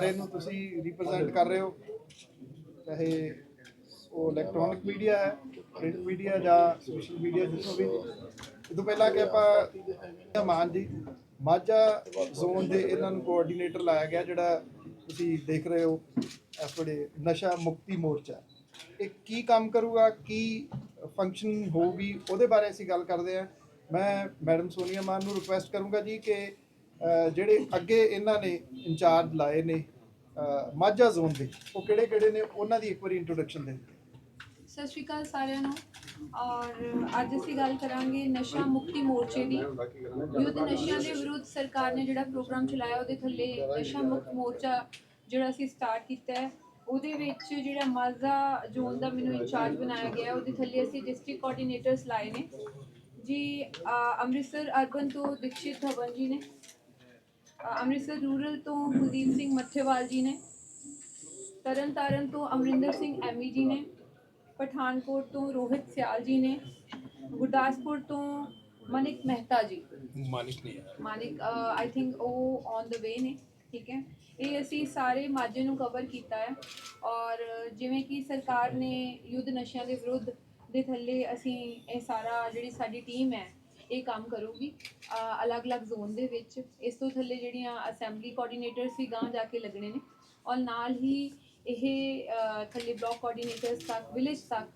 ਅਦਾਰੇ ਨੂੰ ਤੁਸੀਂ ਰਿਪਰੈਜ਼ੈਂਟ ਕਰ ਰਹੇ ਹੋ, ਚਾਹੇ ਉਹ ਇਲੈਕਟ੍ਰੋਨਿਕ ਮੀਡੀਆ ਹੈ ਪ੍ਰਿੰਟ ਮੀਡੀਆ ਜਾਂ ਸੋਸ਼ਲ ਮੀਡੀਆ ਜਿੱਥੋਂ ਵੀ। ਇਹ ਤੋਂ ਪਹਿਲਾਂ ਕਿ ਆਪਾਂ ਮਾਨ ਜੀ, ਮਾਝਾ ਜ਼ੋਨ ਦੇ ਇਹਨਾਂ ਨੂੰ ਕੋਆਰਡੀਨੇਟਰ ਲਾਇਆ ਗਿਆ, ਜਿਹੜਾ ਤੁਸੀਂ ਦੇਖ ਰਹੇ ਹੋ ਆਪਣੇ ਨਸ਼ਾ ਮੁਕਤੀ ਮੋਰਚਾ। ਇਹ ਕੀ ਕੰਮ ਕਰੂਗਾ, ਕੀ ਫੰਕਸ਼ਨ ਹੋਊਗੀ, ਉਹਦੇ ਬਾਰੇ ਅਸੀਂ ਗੱਲ ਕਰਦੇ ਹਾਂ। ਮੈਂ ਮੈਡਮ ਸੋਨੀਆ ਮਾਨ ਨੂੰ ਰਿਕੁਐਸਟ ਕਰੂੰਗਾ ਜੀ ਕਿ ਜਿਹੜੇ ਅੱਗੇ ਇਹਨਾਂ ਨੇ ਇੰਚਾਰਜ ਲਾਏ ਨੇ ਮਾਝਾ ਜ਼ੋਨ ਦੇ, ਉਹ ਕਿਹੜੇ ਕਿਹੜੇ ਨੇ? ਉਹਨਾਂ ਦੀ ਇੱਕ ਵਾਰੀ ਇੰਟਰੋਡਕਸ਼ਨ ਦੇ ਸਤਿ ਸ਼੍ਰੀ ਅਕਾਲ ਸਾਰਿਆਂ ਨੂੰ। ਔਰ ਅੱਜ ਅਸੀਂ ਗੱਲ ਕਰਾਂਗੇ ਨਸ਼ਾ ਮੁਕਤੀ ਮੋਰਚੇ ਦੀ। ਯੁੱਧ ਨਸ਼ਿਆਂ ਦੇ ਵਿਰੁੱਧ ਸਰਕਾਰ ਨੇ ਜਿਹੜਾ ਪ੍ਰੋਗਰਾਮ ਚਲਾਇਆ, ਉਹਦੇ ਥੱਲੇ ਨਸ਼ਾ ਮੁਕਤ ਮੋਰਚਾ ਜਿਹੜਾ ਅਸੀਂ ਸਟਾਰਟ ਕੀਤਾ ਹੈ। ਉਹਦੇ ਵਿੱਚ ਜਿਹੜਾ ਮਾਜ਼ਾ ਜ਼ੋਨ ਦਾ ਮੈਨੂੰ ਇੰਚਾਰਜ ਬਣਾਇਆ ਗਿਆ ਉਹਦੇ ਥੱਲੇ ਅਸੀਂ ਡਿਸਟ੍ਰਿਕਟ ਕੋਆਰਡੀਨੇਟਰਸ ਲਾਏ ਨੇ। ਜੀ ਅੰਮ੍ਰਿਤਸਰ ਅਰਬਨ ਤੋਂ ਦੀਕਸ਼ਿਤ ਧਵਨ ਜੀ ਨੇ। ਅੰਮ੍ਰਿਤਸਰ ਰੂਰਲ ਤੋਂ ਕੁਲਦੀਪ ਸਿੰਘ ਮੱਥੇਵਾਲ ਜੀ ਨੇ ਤਰਨ ਤਾਰਨ ਤੋਂ ਅਮਰਿੰਦਰ ਸਿੰਘ ਐਮੀ ਜੀ ਨੇ ਪਠਾਨਕੋਟ ਤੋਂ ਰੋਹਿਤ ਸਿਆਲ ਜੀ ਨੇ ਗੁਰਦਾਸਪੁਰ ਤੋਂ ਮਨਿਕ ਮਹਿਤਾ ਜੀ। ਮਾਨਿਕ ਹੈ। ਮਾਨਿਕ ਆਈ ਥਿੰਕ ਉਹ ਔਨ ਦ ਵੇ ਨੇ ਠੀਕ ਹੈ। ਇਹ ਅਸੀਂ ਸਾਰੇ ਮਾਝੇ ਨੂੰ ਕਵਰ ਕੀਤਾ ਹੈ ਔਰ ਜਿਵੇਂ ਕਿ ਸਰਕਾਰ ਨੇ ਯੁੱਧ ਨਸ਼ਿਆਂ ਦੇ ਵਿਰੁੱਧ ਦੇ ਥੱਲੇ ਅਸੀਂ ਇਹ ਸਾਰਾ ਜਿਹੜੀ ਸਾਡੀ ਟੀਮ ਹੈ ਇਹ ਕੰਮ ਕਰੂਗੀ। ਅਲੱਗ-ਅਲੱਗ ਜ਼ੋਨ ਦੇ ਵਿੱਚ ਇਸ ਤੋਂ ਥੱਲੇ ਜਿਹੜੀਆਂ ਅਸੈਂਬਲੀ ਕੋਆਰਡੀਨੇਟਰਸ ਵੀ ਗਾਂ ਜਾ ਕੇ ਲੱਗਣੇ ਨੇ ਔਰ ਨਾਲ ਹੀ ਇਹ ਥੱਲੇ ਬਲਾਕ ਕੋਆਰਡੀਨੇਟਰਸ ਤੱਕ, ਵਿਲੇਜ ਤੱਕ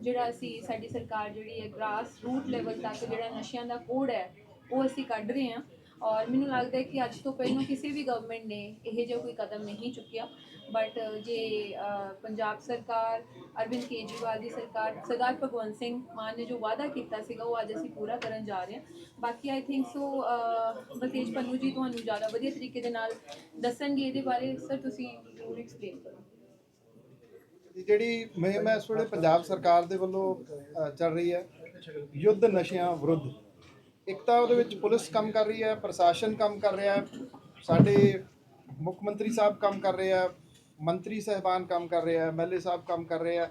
ਜਿਹੜਾ ਅਸੀਂ, ਸਾਡੀ ਸਰਕਾਰ ਜਿਹੜੀ ਹੈ ਗ੍ਰਾਸ ਰੂਟ ਲੈਵਲ ਤੱਕ ਜਿਹੜਾ ਨਸ਼ਿਆਂ ਦਾ ਕੋਡ ਹੈ, ਉਹ ਅਸੀਂ ਕੱਢ ਰਹੇ ਹਾਂ। ਔਰ ਮੈਨੂੰ ਲੱਗਦਾ ਹੈ ਕਿ ਅੱਜ ਤੋਂ ਪਹਿਲਾਂ ਕਿਸੇ ਵੀ ਗਵਰਨਮੈਂਟ ਨੇ ਇਹ ਜਿਹਾ ਕੋਈ ਕਦਮ ਨਹੀਂ ਚੁੱਕਿਆ। ਬਟ uh, ਜੇ uh, ਪੰਜਾਬ ਸਰਕਾਰ, ਅਰਵਿੰਦ ਕੇਜਰੀਵਾਲ ਦੀ ਸਰਕਾਰ, ਸਰਦਾਰ ਭਗਵੰਤ ਸਿੰਘ ਮਾਨ ਨੇ ਜੋ ਵਾਅਦਾ ਕੀਤਾ ਸੀਗਾ, ਉਹ ਅੱਜ ਅਸੀਂ ਪੂਰਾ ਕਰਨ ਜਾ ਰਹੇ ਹਾਂ। ਬਾਕੀ I think so Baltej Pannu ji ਤੁਹਾਨੂੰ ਜ਼ਿਆਦਾ ਵਧੀਆ ਤਰੀਕੇ ਦੇ ਨਾਲ ਦੱਸਣਗੇ ਇਹਦੇ ਬਾਰੇ। ਸਰ ਤੁਸੀਂ ਜ਼ਰੂਰ ਐਕਸਪਲੇਨ ਕਰੋ। ਜਿਹੜੀ ਮੁਹਿੰਮ ਹੈ ਇਸ ਵੇਲੇ ਪੰਜਾਬ ਸਰਕਾਰ ਦੇ ਵੱਲੋਂ ਚੱਲ ਰਹੀ ਹੈ, ਯੁੱਧ ਨਸ਼ਿਆਂ ਵਿਰੁੱਧ। ਇੱਕ ਤਾਂ ਉਹਦੇ ਵਿੱਚ ਪੁਲਿਸ ਕੰਮ ਕਰ ਰਹੀ ਹੈ, ਪ੍ਰਸ਼ਾਸਨ ਕੰਮ ਕਰ ਰਿਹਾ ਹੈ, ਸਾਡੇ ਮੁੱਖ ਮੰਤਰੀ ਸਾਹਿਬ ਕੰਮ ਕਰ ਰਹੇ ਆ ਮੰਤਰੀ ਸਹਿਬਾਨ ਕੰਮ ਕਰ ਰਹੇ ਆ ਐਮਐਲਏ ਸਾਹਿਬ ਕੰਮ ਕਰ ਰਹੇ ਆ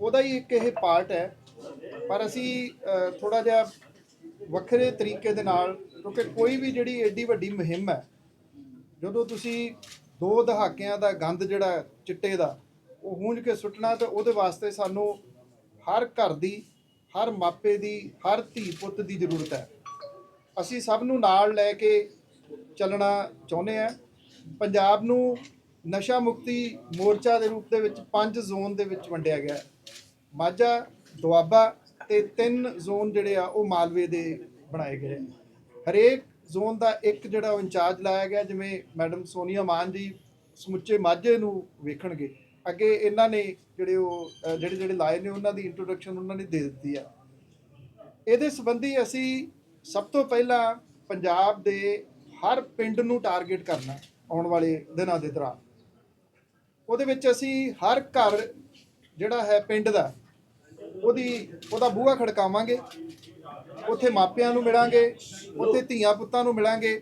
ਉਹਦਾ ਹੀ ਇੱਕ ਇਹ ਪਾਰਟ ਹੈ ਪਰ ਅਸੀਂ ਥੋੜਾ ਜਿਹਾ ਵੱਖਰੇ ਤਰੀਕੇ ਦੇ ਨਾਲ ਕਿਉਂਕਿ ਕੋਈ ਵੀ ਜਿਹੜੀ ਏਡੀ ਵੱਡੀ ਮੁਹਿੰਮ ਹੈ ਜਦੋਂ ਤੁਸੀਂ ਦੋ ਦਹਾਕਿਆਂ ਦਾ ਗੰਦ ਜਿਹੜਾ ਚਿੱਟੇ ਦਾ ਉਹ ਹੂੰਝ ਕੇ ਸੁੱਟਣਾ ਤੇ ਉਹਦੇ ਵਾਸਤੇ ਸਾਨੂੰ ਹਰ ਘਰ ਦੀ ਹਰ ਮਾਪੇ ਦੀ ਹਰ ਧੀ ਪੁੱਤ ਦੀ ਜ਼ਰੂਰਤ ਹੈ ਅਸੀਂ ਸਭ ਨੂੰ ਨਾਲ ਲੈ ਕੇ ਚੱਲਣਾ ਚਾਹੁੰਦੇ ਆ ਪੰਜਾਬ ਨੂੰ ਨਸ਼ਾ ਮੁਕਤੀ ਮੋਰਚਾ ਦੇ ਰੂਪ ਦੇ ਵਿੱਚ ਪੰਜ ਜ਼ੋਨ ਦੇ ਵਿੱਚ ਵੰਡਿਆ ਗਿਆ ਮਾਝਾ, ਦੁਆਬਾ ਤੇ ਤਿੰਨ ਜ਼ੋਨ ਜਿਹੜੇ ਆ, ਉਹ ਮਾਲਵੇ ਦੇ ਬਣਾਏ ਗਏ ਹਰੇਕ ਜ਼ੋਨ ਦਾ ਇੱਕ ਜਿਹੜਾ ਉਹ ਇੰਚਾਰਜ ਲਾਇਆ ਗਿਆ, ਜਿਵੇਂ ਮੈਡਮ ਸੋਨੀਆ ਮਾਨ ਜੀ ਸਮੁੱਚੇ ਮਾਝੇ ਨੂੰ ਵੇਖਣਗੇ। ਅੱਗੇ ਇਹਨਾਂ ਨੇ ਜਿਹੜੇ ਉਹ ਜਿਹੜੇ ਜਿਹੜੇ ਲਾਏ ਨੇ, ਉਹਨਾਂ ਦੀ ਇੰਟਰੋਡਕਸ਼ਨ ਉਹਨਾਂ ਨੇ ਦੇ ਦਿੱਤੀ ਆ। ਇਹਦੇ ਸੰਬੰਧੀ ਅਸੀਂ ਸਭ ਤੋਂ ਪਹਿਲਾਂ ਪੰਜਾਬ ਦੇ ਹਰ ਪਿੰਡ ਨੂੰ ਟਾਰਗੇਟ ਕਰਨਾ ਆਉਣ ਵਾਲੇ ਦਿਨਾਂ ਦੇ ਦੌਰਾਨ। ਉਹਦੇ ਵਿੱਚ ਅਸੀਂ ਹਰ ਘਰ ਜਿਹੜਾ ਹੈ ਪਿੰਡ ਦਾ, ਉਹਦੀ, ਉਹਦਾ ਬੂਹਾ ਖੜਕਾਵਾਂਗੇ, ਉੱਥੇ ਮਾਪਿਆਂ ਨੂੰ ਮਿਲਾਂਗੇ, ਉੱਥੇ ਧੀਆਂ ਪੁੱਤਾਂ ਨੂੰ ਮਿਲਾਂਗੇ।